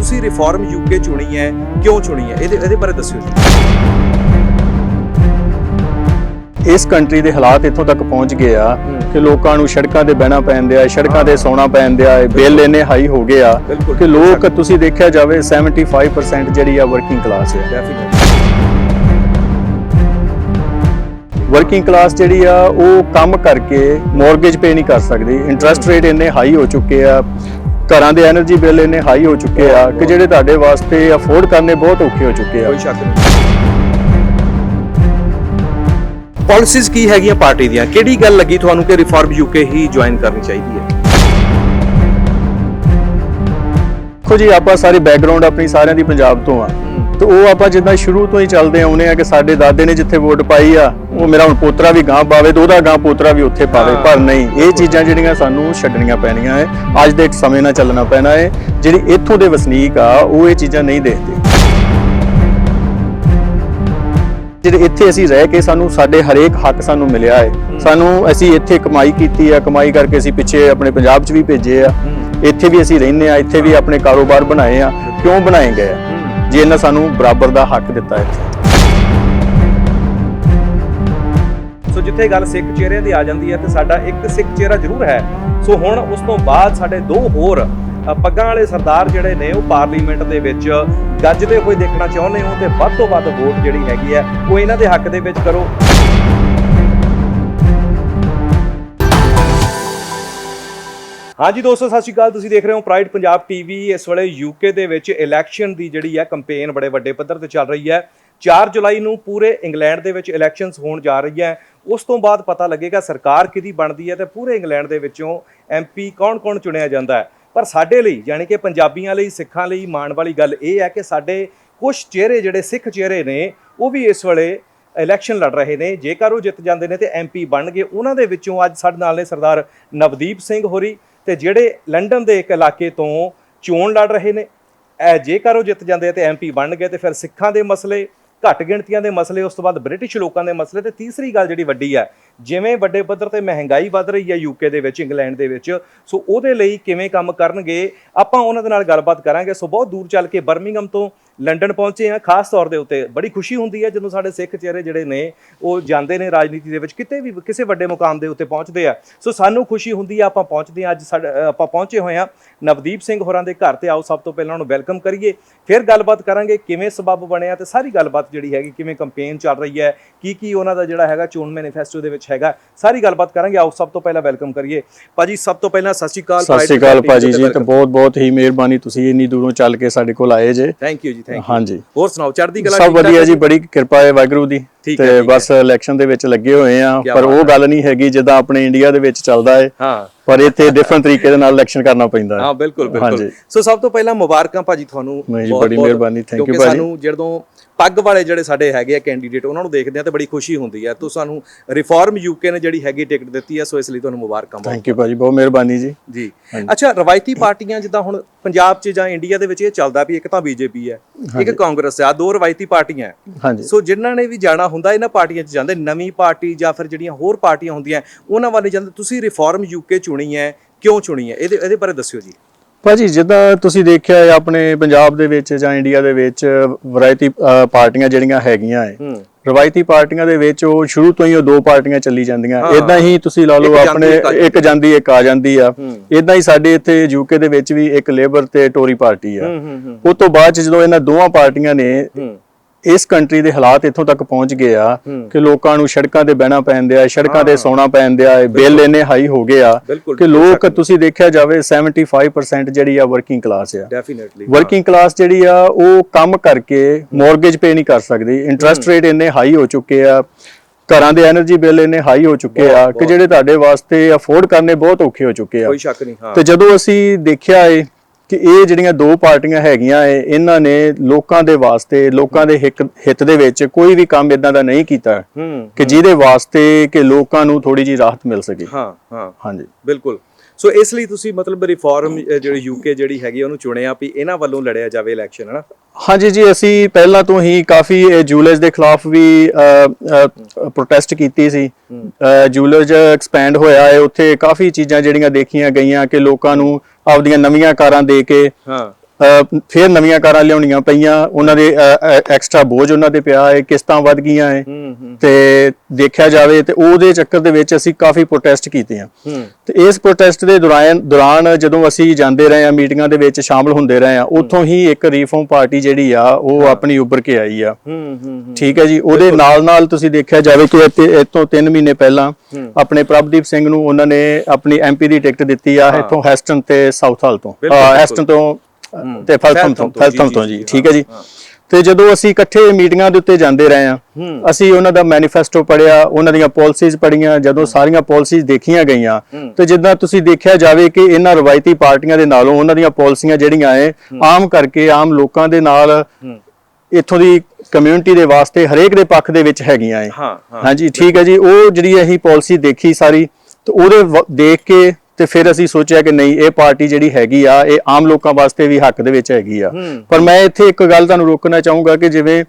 ਤੁਸੀਂ reform UK ਚੁਣੀ ਹੈ ਕਿਉਂ ਚੁਣੀ ਹੈ? ਇਹਦੇ ਇਹਦੇ ਬਾਰੇ ਦੱਸਿਓ ਜੀ। ਇਸ ਕੰਟਰੀ ਦੇ ਹਾਲਾਤ ਇੱਥੋਂ ਤੱਕ ਪਹੁੰਚ ਗਏ ਆ ਹੂੰ। ਕਿ ਲੋਕਾਂ ਨੂੰ ਸੜਕਾਂ ਤੇ ਬਹਿਣਾ ਪੈਂਦਾ ਆ ਸੜਕਾਂ ਤੇ ਸੌਣਾ ਪੈਂਦਾ ਆ ਬਿੱਲ ਇੰਨੇ ਹਾਈ ਹੋ ਗਏ ਆ। ਕਿ ਲੋਕ ਤੁਸੀਂ ਦੇਖਿਆ ਜਾਵੇ 75% ਜਿਹੜੀ ਆ working class definitely working class ਜਿਹੜੀ ਆ ਉਹ ਕੰਮ ਕਰਕੇ ਮੌਰਗੇਜ ਪੇ ਨਹੀਂ ਕਰ ਸਕਦੀ। ਇੰਟਰਸਟ ਰੇਟ ਇੰਨੇ ਹਾਈ ਹੋ ਚੁੱਕੇ ਆ। ਘਰਾਂ ਦੇ એનર્ਜੀ ਬਿੱਲ ਇੰਨੇ ਹਾਈ ਹੋ ਚੁੱਕੇ ਆ ਕਿ ਜਿਹੜੇ ਤੁਹਾਡੇ ਵਾਸਤੇ ਅਫੋਰਡ ਕਰਨੇ ਬਹੁਤ ਔਖੇ ਹੋ ਚੁੱਕੇ ਆ। ਕੋਈ ਸ਼ੱਕ ਨਹੀਂ। ਪਾਲਿਸੀਜ਼ ਕੀ ਹੈਗੀਆਂ ਪਾਰਟੀ ਦੀਆਂ? ਕਿਹੜੀ ਗੱਲ ਲੱਗੀ ਤੁਹਾਨੂੰ ਕਿ ਰਿਫਾਰਮ ਯੂਕੇ ਹੀ ਜੁਆਇਨ ਕਰਨੀ ਚਾਹੀਦੀ ਹੈ? ਦੇਖੋ ਜੀ ਆਪਾਂ ਸਾਰੇ ਬੈਕਗ੍ਰਾਉਂਡ ਆਪਣੀ ਸਾਰਿਆਂ ਦੀ ਪੰਜਾਬ ਤੋਂ ਆ। ਉਹ ਆਪਾਂ ਜਿੱਦਾਂ ਸ਼ੁਰੂ ਤੋਂ ਹੀ ਚੱਲਦੇ ਆਉਨੇ ਆ ਕਿ ਸਾਡੇ ਦਾਦੇ ਨੇ ਜਿੱਥੇ ਵੋਟ ਪਾਈ ਆ ਉਹ ਮੇਰਾ ਹੁਣ ਪੋਤਰਾ ਵੀ ਗਾਂ ਪਾਵੇ ਤੇ ਉਹਦਾ ਗਾਂ ਪੋਤਰਾ ਵੀ ਉੱਥੇ ਪਾਵੇ। ਪਰ ਨਹੀਂ ਇਹ ਚੀਜ਼ਾਂ ਜਿਹੜੀਆਂ ਸਾਨੂੰ ਛੱਡਣੀਆਂ ਪੈਣੀਆਂ ਹੈ ਅੱਜ ਦੇ ਸਮੇਂ ਨਾਲ ਚੱਲਣਾ ਪੈਣਾ ਹੈ ਜਿਹੜੀ ਇੱਥੋਂ ਦੇ ਵਸਨੀਕ ਆ ਉਹ ਇਹ ਚੀਜ਼ਾਂ ਨਹੀਂ ਦੇਖਦੇ। ਜਿਹੜੇ ਇੱਥੇ ਅਸੀਂ ਰਹਿ ਕੇ ਸਾਨੂੰ ਸਾਡੇ ਹਰੇਕ ਹੱਕ ਸਾਨੂੰ ਮਿਲਿਆ ਹੈ। ਸਾਨੂੰ ਅਸੀਂ ਇੱਥੇ ਕਮਾਈ ਕੀਤੀ ਆ ਕਮਾਈ ਕਰਕੇ ਅਸੀਂ ਪਿੱਛੇ ਆਪਣੇ ਪੰਜਾਬ 'ਚ ਵੀ ਭੇਜੇ ਆ ਇੱਥੇ ਵੀ ਅਸੀਂ ਰਹਿੰਦੇ ਆ ਇੱਥੇ ਵੀ ਆਪਣੇ ਕਾਰੋਬਾਰ ਬਣਾਏ ਆ ਕਿਉਂ ਬਣਾਏ ਗਏ ਆ? ਜੇ ਇਹਨਾਂ ਸਾਨੂੰ ਬਰਾਬਰ ਦਾ ਹੱਕ ਦਿੱਤਾ ਹੈ ਸੋ ਜਿੱਥੇ ਗੱਲ ਸਿੱਖ ਚਿਹਰਿਆਂ ਦੀ ਆ ਜਾਂਦੀ ਹੈ ਤੇ ਸਾਡਾ ਇੱਕ ਸਿੱਖ ਚਿਹਰਾ ਜ਼ਰੂਰ ਹੈ। ਸੋ ਹੁਣ ਉਸ ਤੋਂ ਬਾਅਦ ਸਾਡੇ ਦੋ ਹੋਰ ਪੱਗਾਂ ਵਾਲੇ ਸਰਦਾਰ ਜਿਹੜੇ ਨੇ ਉਹ ਪਾਰਲੀਮੈਂਟ ਦੇ ਵਿੱਚ ਗੱਜਦੇ ਹੋਏ ਦੇਖਣਾ ਚਾਹੁੰਦੇ ਹੋ ਤੇ ਵੱਧ ਤੋਂ ਵੱਧ ਵੋਟ ਜਿਹੜੀ ਹੈਗੀ ਹੈ, ਉਹ ਇਹਨਾਂ ਦੇ ਹੱਕ ਦੇ ਵਿੱਚ ਕਰੋ। ਹਾਂਜੀ ਦੋਸਤੋ, ਸਤਿ ਸ਼੍ਰੀ ਅਕਾਲ। ਤੁਸੀਂ ਦੇਖ ਰਹੇ ਹੋ ਪ੍ਰਾਈਡ ਪੰਜਾਬ ਟੀਵੀ ਇਸ ਵੇਲੇ ਯੂਕੇ ਦੇ ਵਿੱਚ ਇਲੈਕਸ਼ਨ ਦੀ ਜਿਹੜੀ ਹੈ ਕੈਂਪੇਨ ਬੜੇ ਵੱਡੇ ਪੱਧਰ ਤੇ ਚੱਲ ਰਹੀ ਹੈ। 4 ਜੁਲਾਈ ਨੂੰ ਪੂਰੇ ਇੰਗਲੈਂਡ ਦੇ ਵਿੱਚ ਇਲੈਕਸ਼ਨਸ ਹੋਣ ਜਾ ਰਹੀ ਹੈ। ਉਸ ਤੋਂ ਬਾਅਦ ਪਤਾ ਲੱਗੇਗਾ ਸਰਕਾਰ ਕਿਹਦੀ ਬਣਦੀ ਹੈ ਤੇ ਪੂਰੇ ਇੰਗਲੈਂਡ ਦੇ ਵਿੱਚੋਂ ਐਮਪੀ ਕੌਣ-ਕੌਣ ਚੁਣਿਆ ਜਾਂਦਾ ਹੈ। ਪਰ ਸਾਡੇ ਲਈ, ਯਾਨੀ ਕਿ ਪੰਜਾਬੀਆਂ ਲਈ, ਸਿੱਖਾਂ ਲਈ ਮਾਣ ਵਾਲੀ ਗੱਲ ਇਹ ਹੈ ਕਿ ਸਾਡੇ ਕੁਝ ਚਿਹਰੇ ਜਿਹੜੇ ਸਿੱਖ ਚਿਹਰੇ ਨੇ, ਉਹ ਵੀ ਇਸ ਵੇਲੇ ਇਲੈਕਸ਼ਨ ਲੜ ਰਹੇ ਨੇ। ਜੇਕਰ ਉਹ ਜਿੱਤ ਜਾਂਦੇ ਨੇ ਤੇ ਐਮਪੀ ਬਣਨਗੇ, ਉਹਨਾਂ ਦੇ ਵਿੱਚੋਂ ਅੱਜ ਸਾਡੇ ਨਾਲ ਨੇ ਸਰਦਾਰ ਨਵਦੀਪ ਸਿੰਘ ਹੋਰੀ। ਤੇ ਜਿਹੜੇ ਲੰਡਨ ਦੇ ਇੱਕ ਇਲਾਕੇ ਤੋਂ ਚੋਣ ਲੜ ਰਹੇ ਨੇ, ਇਹ ਜੇਕਰ ਉਹ ਜਿੱਤ ਜਾਂਦੇ ਆ ਤੇ ਐਮਪੀ ਬਣ ਗਏ ਤੇ ਫਿਰ ਸਿੱਖਾਂ ਦੇ ਮਸਲੇ, ਘੱਟ ਗਿਣਤੀਆਂ ਦੇ ਮਸਲੇ, ਉਸ ਤੋਂ ਬਾਅਦ ਬ੍ਰਿਟਿਸ਼ ਲੋਕਾਂ ਦੇ ਮਸਲੇ ਤੇ ਤੀਸਰੀ ਗੱਲ ਜਿਹੜੀ ਵੱਡੀ ਹੈ, ਜਿਵੇਂ ਵੱਡੇ ਪੱਧਰ ਤੇ ਮਹਿੰਗਾਈ ਵੱਧ ਰਹੀ ਹੈ ਯੂਕੇ ਦੇ ਵਿੱਚ, ਇੰਗਲੈਂਡ ਦੇ ਵਿੱਚ, ਸੋ ਉਹਦੇ ਲਈ ਕਿਵੇਂ ਕੰਮ ਕਰਨਗੇ, ਆਪਾਂ ਉਹਨਾਂ ਦੇ ਨਾਲ ਗੱਲਬਾਤ ਕਰਾਂਗੇ। ਸੋ ਬਹੁਤ ਦੂਰ ਚੱਲ ਕੇ ਬਰਮਿੰਗਮ ਤੋਂ ਲੰਡਨ ਪਹੁੰਚੇ ਆ ਖਾਸ ਤੌਰ ਦੇ ਉੱਤੇ ਬੜੀ ਖੁਸ਼ੀ ਹੁੰਦੀ ਹੈ ਜਦੋਂ ਸਾਡੇ ਸਿੱਖ ਚਿਹਰੇ ਜਿਹੜੇ ਨੇ, ਉਹ ਜਾਂਦੇ ਨੇ ਰਾਜਨੀਤੀ ਦੇ ਵਿੱਚ, ਕਿਤੇ ਵੀ ਕਿਸੇ ਵੱਡੇ ਮੁਕਾਮ ਦੇ ਉੱਤੇ ਪਹੁੰਚਦੇ ਆ। ਸੋ ਸਾਨੂੰ ਖੁਸ਼ੀ ਹੁੰਦੀ ਆ, ਆਪਾਂ ਪਹੁੰਚਦੇ ਆ ਅੱਜ ਸਾਡੇ ਆਪਾਂ ਪਹੁੰਚੇ ਹੋਏ ਆ ਨਵਦੀਪ ਸਿੰਘ ਹੋਰਾਂ ਦੇ ਘਰ ਤੇ ਆਓ ਸਭ ਤੋਂ ਪਹਿਲਾਂ ਉਹਨੂੰ ਵੈਲਕਮ ਕਰੀਏ ਫਿਰ ਗੱਲਬਾਤ ਕਰਾਂਗੇ ਕਿਵੇਂ ਸਬੱਬ ਬਣਿਆ ਤੇ ਸਾਰੀ ਗੱਲਬਾਤ ਜਿਹੜੀ ਹੈਗੀ ਕਿਵੇਂ ਕੰਪੇਨ ਚੱਲ ਰਹੀ ਹੈ ਕੀ ਕੀ ਉਹਨਾਂ ਦਾ ਜਿਹੜਾ ਹੈਗਾ ਚੋਣ ਮੈਨੀਫੈਸਟੋ ਦੇ ਵਿੱਚ ਹੈਗਾ ਸਾਰੀ ਗੱਲਬਾਤ ਕਰਾਂਗੇ। ਆਓ ਸਭ ਤੋਂ ਪਹਿਲਾਂ ਵੈਲਕਮ ਕਰੀਏ। ਭਾਜੀ ਸਭ ਤੋਂ ਪਹਿਲਾਂ ਸਤਿ ਸ਼੍ਰੀ ਅਕਾਲ ਸਤਿ ਸ਼੍ਰੀ ਅਕਾਲ ਭਾਜੀ ਜੀ ਤੇ ਬਹੁਤ ਬਹੁਤ ਹੀ ਮਿਹਰਬਾਨੀ ਤੁਸੀਂ ਇੰਨੀ ਦੂਰੋਂ ਚੱਲ ਕੇ ਸਾਡੇ ਕੋਲ ਆਏ ਜੇ। ਥੈਂਕ ਯੂ ਜੀ ਥੈਂਕ ਯੂ ਹਾਂਜੀ। ਹੋਰ ਸੁਣਾਓ ਚੜ੍ਹਦੀ ਕਲਾ ਸਭ ਵਧੀਆ ਜੀ? ਬੜੀ ਕਿਰਪਾ ਹੈ ਵਾਹਿਗੁਰੂ ਦੀ। ਤੇ। ਬਸ ਇਲੈਕਸ਼ਨ ਦੇ ਵਿੱਚ ਲੱਗੇ ਹੋਏ ਆ ਪਰ ਉਹ। ਗੱਲ ਨਹੀਂ ਹੈਗੀ ਜਿੱਦਾਂ ਆਪਣੇ ਇੰਡੀਆ ਦੇ ਵਿੱਚ ਚੱਲਦਾ ਹੈ ਹਾਂ ਪਰ ਇੱਥੇ ਡਿਫਰੈਂਟ ਤਰੀਕੇ ਦੇ ਨਾਲ ਇਲੈਕਸ਼ਨ ਕਰਨਾ ਪੈਂਦਾ ਹੈ ਹਾਂ ਬਿਲਕੁਲ ਬਿਲਕੁਲ। ਸੋ ਸਭ ਤੋਂ ਪਹਿਲਾਂ ਮੁਬਾਰਕਾਂ ਭਾਜੀ ਤੁਹਾਨੂੰ ਜੀ, ਬਹੁਤ- ਬੜੀ ਬਹੁਤ, ਮਿਹਰਬਾਨੀ, you ਕਿਉਂਕਿ ਭਾਜੀ। ਸਾਨੂੰ ਜਦੋਂ ਪੱਗ ਵਾਲੇ ਜਿਹੜੇ ਸਾਡੇ ਹੈਗੇ ਆ ਕੈਂਡੀਡੇਟ ਉਹਨਾਂ ਨੂੰ ਦੇਖਦੇ ਆ ਤੇ ਬੜੀ ਖੁਸ਼ੀ ਹੁੰਦੀ ਹੈ ਤੋ ਸਾਨੂੰ ਰਿਫਾਰਮ ਯੂਕੇ ਨੇ ਜਿਹੜੀ ਹੈਗੀ ਟਿਕਟ ਦਿੱਤੀ ਹੈ ਸੋ ਇਸ ਲਈ ਤੁਹਾਨੂੰ ਮੁਬਾਰਕਾਂ ਬਹੁਤ ਥੈਂਕ ਯੂ ਭਾਜੀ ਬਹੁਤ ਮਿਹਰਬਾਨੀ ਜੀ। ਜੀ। ਅੱਛਾ ਰਵਾਇਤੀ ਪਾਰਟੀਆਂ ਜਿੱਦਾਂ ਹੁਣ ਪੰਜਾਬ 'ਚ ਜਾਂ ਇੰਡੀਆ ਦੇ ਵਿੱਚ ਇਹ ਚੱਲਦਾ ਵੀ ਇੱਕ ਤਾਂ ਬੀਜੇਪੀ ਹੈ ਇੱਕ ਕਾਂਗਰਸ ਆ ਦੋ ਰਵਾਇਤੀ ਪਾਰਟੀਆਂ। ਹਾਂਜੀ। ਸੋ ਜਿਨ੍ਹਾਂ ਨੇ ਵੀ ਜਾਣਾ ਹੁੰਦਾ ਇਹਨਾਂ ਪਾਰਟੀਆਂ 'ਚ ਜਾਂਦੇ ਨਵੀਂ ਪਾਰਟੀ ਜਾਂ ਫਿਰ ਜਿਹੜੀਆਂ ਹੋਰ ਪਾਰਟੀਆਂ ਹੁੰਦੀਆਂ ਉਹਨਾਂ ਵੱਲ ਜਾਂਦੇ। ਤੁਸੀਂ ਰਿਫਾਰਮ ਯੂਕੇ ਚੁਣੀ ਹੈ ਕਿਉਂ ਚੁਣੀ ਹੈ? ਇਹਦੇ ਇਹਦੇ ਬਾਰੇ ਦੱਸਿਓ ਜੀ। ਭਾਜੀ ਜਿੱਦਾਂ ਤੁਸੀਂ ਦੇਖਿਆ ਹੈ ਆਪਣੇ ਪੰਜਾਬ ਦੇ ਵਿੱਚ ਜਾਂ ਇੰਡੀਆ ਦੇ ਵਿੱਚ ਵੈਰਾਈਟੀ ਪਾਰਟੀਆਂ ਜਿਹੜੀਆਂ ਹੈਗੀਆਂ ਹੈ ਰਵਾਇਤੀ ਪਾਰਟੀਆਂ ਦੇ ਵਿੱਚ ਉਹ ਸ਼ੁਰੂ ਤੋਂ ਹੀ ਉਹ ਦੋ ਪਾਰਟੀਆਂ ਚੱਲੀ ਜਾਂਦੀਆਂ। ਇਦਾਂ ਹੀ ਤੁਸੀਂ ਲਾ ਲਓ ਆਪਣੇ ਇੱਕ ਜਾਂਦੀ। ਇੱਕ ਆ ਜਾਂਦੀ ਆ। ਇਦਾਂ ਹੀ ਸਾਡੇ ਇੱਥੇ ਯੂਕੇ ਦੇ ਵਿੱਚ ਵੀ ਇੱਕ ਲੇਬਰ ਤੇ ਟੋਰੀ ਪਾਰਟੀ ਆ ਹੂੰ ਹੂੰ ਹੂੰ ਉਸ ਤੋਂ ਬਾਅਦ ਜਦੋਂ ਇਹਨਾਂ ਦੋਵਾਂ ਪਾਰਟੀਆਂ ਨੇ ਇਸ ਕੰਟਰੀ ਦੇ ਹਾਲਾਤ ਇੱਥੋਂ ਤੱਕ ਪਹੁੰਚ ਗਏ ਆ ਕਿ ਲੋਕਾਂ ਨੂੰ ਸੜਕਾਂ ਤੇ ਬਹਿਣਾ ਪੈਂਦੇ ਆ ਸੜਕਾਂ ਤੇ ਸੌਣਾ ਪੈਂਦੇ ਆ ਬਿੱਲ ਇੰਨੇ ਹਾਈ ਹੋ ਗਏ ਆ ਕਿ ਲੋਕ ਤੁਸੀਂ ਦੇਖਿਆ ਜਾਵੇ 75% ਜਿਹੜੀ ਆ ਵਰਕਿੰਗ ਕਲਾਸ ਆ। ਵਰਕਿੰਗ ਕਲਾਸ ਜਿਹੜੀ ਆ ਉਹ ਕੰਮ ਕਰਕੇ ਮਾਰਗੇਜ ਪੇ ਨਹੀਂ ਕਰ ਸਕਦੀ। ਇੰਟਰਸਟ ਰੇਟ ਇੰਨੇ ਹਾਈ ਹੋ ਚੁੱਕੇ ਆ ਘਰਾਂ ਦੇ એનર્ਜੀ ਬਿੱਲ ਇੰਨੇ ਹਾਈ ਹੋ ਚੁੱਕੇ ਆ ਕਿ ਜਿਹੜੇ ਤੁਹਾਡੇ ਵਾਸਤੇ ਅਫੋਰਡ ਕਰਨੇ ਬਹੁਤ ਔਖੇ ਹੋ ਚੁੱਕੇ ਆ। ਕੋਈ ਸ਼ੱਕ ਨਹੀਂ ਹਾਂ। ਤੇ ਜਦੋਂ ਅਸੀਂ ਦੇਖਿਆ ਏ ਕਿ ਇਹ ਜਿਹੜੀਆਂ ਦੋ ਪਾਰਟੀਆਂ ਹੈਗੀਆਂ ਏ ਇਹਨਾਂ ਨੇ ਲੋਕਾਂ ਦੇ ਵਾਸਤੇ ਲੋਕਾਂ ਦੇ ਹਿੱਤ ਦੇ ਵਿੱਚ ਕੋਈ ਵੀ ਕੰਮ ਇਦਾਂ ਦਾ ਨਹੀਂ ਕੀਤਾ ਕਿ ਜਿਹਦੇ ਵਾਸਤੇ ਕਿ ਲੋਕਾਂ ਨੂੰ ਥੋੜੀ ਜੀ ਰਾਹਤ ਮਿਲ ਸਕੇ। ਹਾਂ ਹਾਂ। ਹਾਂਜੀ। ਬਿਲਕੁਲ। ਸੋ ਇਸ ਲਈ ਤੁਸੀਂ ਮਤਲਬ ਰਿਫਾਰਮ ਜਿਹੜੀ ਯੂਕੇ ਜਿਹੜੀ ਹੈਗੀ ਉਹਨੂੰ ਚੁਣਿਆ ਵੀ ਇਹਨਾਂ ਵੱਲੋਂ ਲੜਿਆ ਜਾਵੇ ਇਲੈਕਸ਼ਨ ਹਨਾ? ਹਾਂਜੀ ਜੀ ਅਸੀਂ ਪਹਿਲਾਂ ਤੋਂ ਹੀ ਕਾਫੀ ਜੂਲਰਸ ਦੇ ਖਿਲਾਫ ਵੀ ਪ੍ਰੋਟੈਸਟ ਕੀਤੀ ਸੀ। ਜੂਲਰਸ ਐਕਸਪੈਂਡ ਹੋਇਆ ਹੈ। ਉੱਥੇ ਕਾਫੀ ਚੀਜ਼ਾਂ ਜਿਹੜੀਆਂ ਦੇਖੀਆਂ ਗਈਆਂ ਕਿ ਲੋਕਾਂ ਨੂੰ ਆਪਦੀਆਂ ਨਵੀਆਂ ਕਾਰਾਂ ਦੇ ਕੇ ਹਾਂ। ਫਿਰ ਨਵੀਆਂ ਕਾਰਾਂ ਲਿਆਉਣੀਆਂ ਪਈਆਂ ਉਹਨਾਂ ਦੇ ਐਕਸਟਰਾ ਬੋਝ ਉਹਨਾਂ ਤੇ ਪਿਆ ਹੈ ਕਿਸ਼ਤਾਂ ਵੱਧ ਗਈਆਂ ਹੈ। ਤੇ ਦੇਖਿਆ ਜਾਵੇ ਤੇ ਉਹਦੇ ਚੱਕਰ ਦੇ ਵਿੱਚ ਅਸੀਂ ਕਾਫੀ ਪ੍ਰੋਟੈਸਟ ਕੀਤੇ ਆ ਤੇ ਇਸ ਪ੍ਰੋਟੈਸਟ ਦੇ ਦੌਰਾਨ ਦੌਰਾਨ ਜਦੋਂ ਅਸੀਂ ਜਾਂਦੇ ਰਹੇ ਆ ਮੀਟਿੰਗਾਂ ਦੇ ਵਿੱਚ ਸ਼ਾਮਲ ਹੁੰਦੇ ਰਹੇ ਆ ਉੱਥੋਂ ਹੀ ਇੱਕ ਰੀਫਾਰਮ ਪਾਰਟੀ ਜਿਹੜੀ ਆ ਉਹ ਆਪਣੀ ਉੱਭਰ ਕੇ ਆਈ ਆ। ਠੀਕ ਹੈ ਜੀ ਉਹਦੇ ਨਾਲ ਨਾਲ ਤੁਸੀਂ ਦੇਖਿਆ ਜਾਵੇ ਕਿ ਇੱਥੇ ਇਹ ਤੋਂ 3 ਮਹੀਨੇ ਪਹਿਲਾਂ ਆਪਣੇ ਪ੍ਰਭਦੀਪ ਸਿੰਘ ਨੂੰ ਉਹਨਾਂ ਨੇ ਆਪਣੀ ਐਮਪੀ ਦੀ ਟਿਕਟ ਦਿੱਤੀ ਆ ਇੱਥੋਂ ਹੈਸਟਨ ਤੇ ਸਾਊਥ ਹਾਲ ਤੋਂ। ਹੈਸਟਨ ਤੋਂ ਤੇ ਫੈਲਥਮ ਤੋਂ ਫੈਲਥਮ ਤੋਂ, ਜੀ, ਠੀਕ ਹੈ ਜੀ। ਤੇ ਜਦੋਂ ਅਸੀਂ ਇਕੱਠੇ ਮੀਟਿੰਗਾਂ ਦੇ ਉੱਤੇ ਜਾਂਦੇ ਰਹੇ ਆ ਅਸੀਂ ਉਹਨਾਂ ਦਾ ਮੈਨੀਫੈਸਟੋ ਪੜਿਆ ਉਹਨਾਂ ਦੀਆਂ ਪਾਲਿਸੀਜ਼ ਪੜੀਆਂ ਜਦੋਂ ਸਾਰੀਆਂ ਪਾਲਿਸੀਜ਼ ਦੇਖੀਆਂ ਗਈਆਂ ਤੇ ਜਿੱਦਾਂ ਤੁਸੀਂ ਦੇਖਿਆ ਜਾਵੇ ਕਿ ਇਹਨਾਂ ਰਵਾਇਤੀ ਪਾਰਟੀਆਂ ਦੇ ਨਾਲੋਂ ਉਹਨਾਂ ਦੀਆਂ ਪਾਲਿਸੀਆਂ ਜਿਹੜੀਆਂ ਐ ਆਮ ਕਰਕੇ ਆਮ ਲੋਕਾਂ ਦੇ ਨਾਲ ਇੱਥੋਂ ਦੀ ਕਮਿਊਨਿਟੀ ਦੇ ਵਾਸਤੇ ਹਰੇਕ ਦੇ ਪੱਖ ਦੇ ਵਿੱਚ ਹੈਗੀਆਂ ਐ। ਹਾਂਜੀ ਠੀਕ ਹੈ ਜੀ ਉਹ ਜਿਹੜੀ ਅਸੀਂ ਪਾਲਿਸੀ ਦੇਖੀ ਸਾਰੀ ਤੇ ਉਹਦੇ ਦੇਖ ਕੇ ਤੇ ਫਿਰ ਅਸੀਂ ਸੋਚਿਆ ਕਿ ਨਹੀਂ ਇਹ ਪਾਰਟੀ ਜਿਹੜੀ ਹੈਗੀ ਆ ਇਹ ਆਮ ਲੋਕਾਂ ਵਾਸਤੇ ਵੀ ਹੱਕ ਦੇ ਵਿੱਚ ਹੈਗੀ ਆ। ਪਰ ਮੈਂ ਇੱਥੇ ਇੱਕ ਗੱਲ ਤੁਹਾਨੂੰ ਰੋਕਣਾ ਚਾਹੂੰਗਾ ਕਿ ਜਿਵੇਂ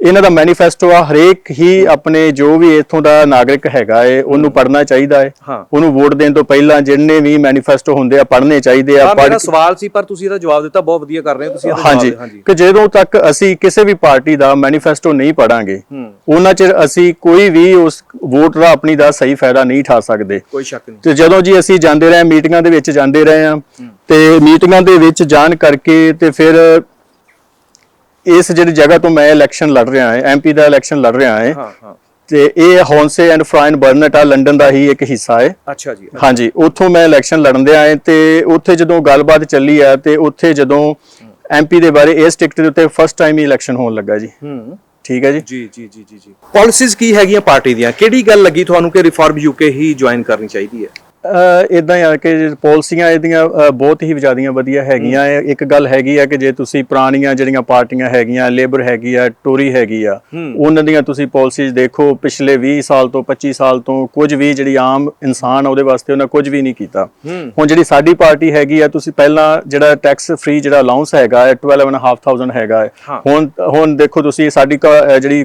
ਇਹਨਾਂ ਦਾ ਮੈਨੀਫੈਸਟੋ ਆ ਹਰੇਕ ਹੀ ਆਪਣੇ ਜੋ ਵੀ ਇੱਥੋਂ ਦਾ ਨਾਗਰਿਕ ਹੈਗਾ ਏ ਉਹਨੂੰ ਪੜ੍ਹਨਾ ਚਾਹੀਦਾ ਏ। ਹਾਂ। ਉਹਨੂੰ ਵੋਟ ਦੇਣ ਤੋਂ ਪਹਿਲਾਂ ਜਿੰਨੇ ਵੀ ਮੈਨੀਫੈਸਟੋ ਹੁੰਦੇ ਆ ਪੜ੍ਹਨੇ ਚਾਹੀਦੇ ਆ ਹਾਂ ਪੜ੍ਹ ਮੇਰਾ ਸਵਾਲ ਸੀ ਪਰ ਤੁਸੀਂ ਇਹਦਾ ਜਵਾਬ ਦਿੱਤਾ ਬਹੁਤ ਵਧੀਆ ਕਰ ਰਹੇ ਹੋ ਤੁਸੀਂ ਇਹਦਾ ਹਾਂਜੀ। ਕਿ ਜਦੋਂ ਤੱਕ ਅਸੀਂ ਕਿਸੇ ਵੀ ਪਾਰਟੀ ਦਾ ਮੈਨੀਫੈਸਟੋ ਨਹੀਂ ਪੜਾਂਗੇ ਹੂੰ ਉਹਨਾਂ ਚਿਰ ਅਸੀਂ ਕੋਈ ਵੀ ਉਸ ਵੋਟ ਦਾ ਆਪਣੀ ਦਾ ਸਹੀ ਫਾਇਦਾ ਨਹੀਂ ਠਾ ਸਕਦੇ। ਕੋਈ ਸ਼ੱਕ ਨਹੀਂ। ਤੇ ਜਦੋਂ ਜੀ ਅਸੀਂ ਜਾਂਦੇ ਰਹੇ ਮੀਟਿੰਗਾਂ ਦੇ ਵਿੱਚ ਜਾਂਦੇ ਰਹੇ ਆ ਤੇ ਮੀਟਿੰਗਾਂ ਦੇ ਵਿੱਚ ਜਾਣ ਕਰਕੇ ਤੇ ਫਿਰ ਇਸ ਜਿਹੜੀ ਜਗ੍ਹਾ ਤੋਂ ਮੈਂ ਇਲੈਕਸ਼ਨ ਲੜ ਰਿਹਾ ਹਾਂ ਐਮਪੀ ਦਾ ਇਲੈਕਸ਼ਨ ਲੜ ਰਿਹਾ ਹਾਂ ਤੇ ਇਹ ਹੌਂਸੇ ਐਂਡ ਫਰਾਈਨ ਬਰਨਟ ਆ ਲੰਡਨ ਦਾ ਹੀ ਇੱਕ ਹਿੱਸਾ ਹੈ। ਅੱਛਾ ਜੀ ਹਾਂਜੀ ਉੱਥੋਂ ਮੈਂ ਇਲੈਕਸ਼ਨ ਲੜਨ ਦੇ ਆਏ ਤੇ ਉੱਥੇ ਜਦੋਂ ਗੱਲਬਾਤ ਚੱਲੀ ਆ ਤੇ ਉੱਥੇ ਜਦੋਂ ਐਮਪੀ ਦੇ ਬਾਰੇ ਇਸ ਟਿਕਟ ਦੇ ਉੱਤੇ ਫਸਟ ਟਾਈਮ ਹੀ ਇਲੈਕਸ਼ਨ ਹੋਣ ਲੱਗਾ ਜੀ। ਹੂੰ। ਠੀਕ ਹੈ ਜੀ? ਜੀ ਜੀ ਜੀ ਜੀ ਜੀ। ਪਾਲਿਸੀਜ਼ ਕੀ ਹੈਗੀਆਂ ਪਾਰਟੀ ਦੀਆਂ? ਕਿਹੜੀ ਗੱਲ ਲੱਗੀ ਤੁਹਾਨੂੰ ਕਿ ਰਿਫਾਰਮ ਯੂਕੇ ਹੀ ਜੁਆਇਨ ਕਰਨੀ ਚਾਹੀਦੀ ਹੈ? ਇਦਾਂ ਆ ਕਿ ਪਾਲਿਸੀਆਂ ਇਹਦੀਆਂ ਬਹੁਤ ਹੀ ਜ਼ਿਆਦੀਆਂ ਵਧੀਆ ਹੈਗੀਆਂ। ਇੱਕ ਗੱਲ ਹੈਗੀ ਆ ਕਿ ਜੇ ਤੁਸੀਂ ਪੁਰਾਣੀਆਂ ਜਿਹੜੀਆਂ ਪਾਰਟੀਆਂ ਹੈਗੀਆਂ ਲੇਬਰ ਹੈਗੀ ਆ ਟੋਰੀ ਹੈਗੀ ਆ। ਉਹਨਾਂ ਦੀਆਂ ਤੁਸੀਂ ਪਾਲਿਸੀਜ਼ ਦੇਖੋ ਪਿਛਲੇ 20 ਸਾਲ ਤੋਂ 25 ਸਾਲ ਤੋਂ ਕੁਝ ਵੀ ਜਿਹੜੀ ਆਮ ਇਨਸਾਨ ਆ ਉਹਦੇ ਵਾਸਤੇ ਉਹਨਾਂ ਕੁਝ ਵੀ ਨਹੀਂ ਕੀਤਾ ਹੁਣ ਜਿਹੜੀ ਸਾਡੀ ਪਾਰਟੀ ਹੈਗੀ ਆ ਤੁਸੀਂ ਪਹਿਲਾਂ ਜਿਹੜਾ ਟੈਕਸ ਫ੍ਰੀ ਜਿਹੜਾ ਅਲਾਉਂਸ ਹੈਗਾ ਹੈ 12500 ਹੈਗਾ। ਹੁਣ ਹੁਣ ਦੇਖੋ ਤੁਸੀਂ ਸਾਡੀ ਜਿਹੜੀ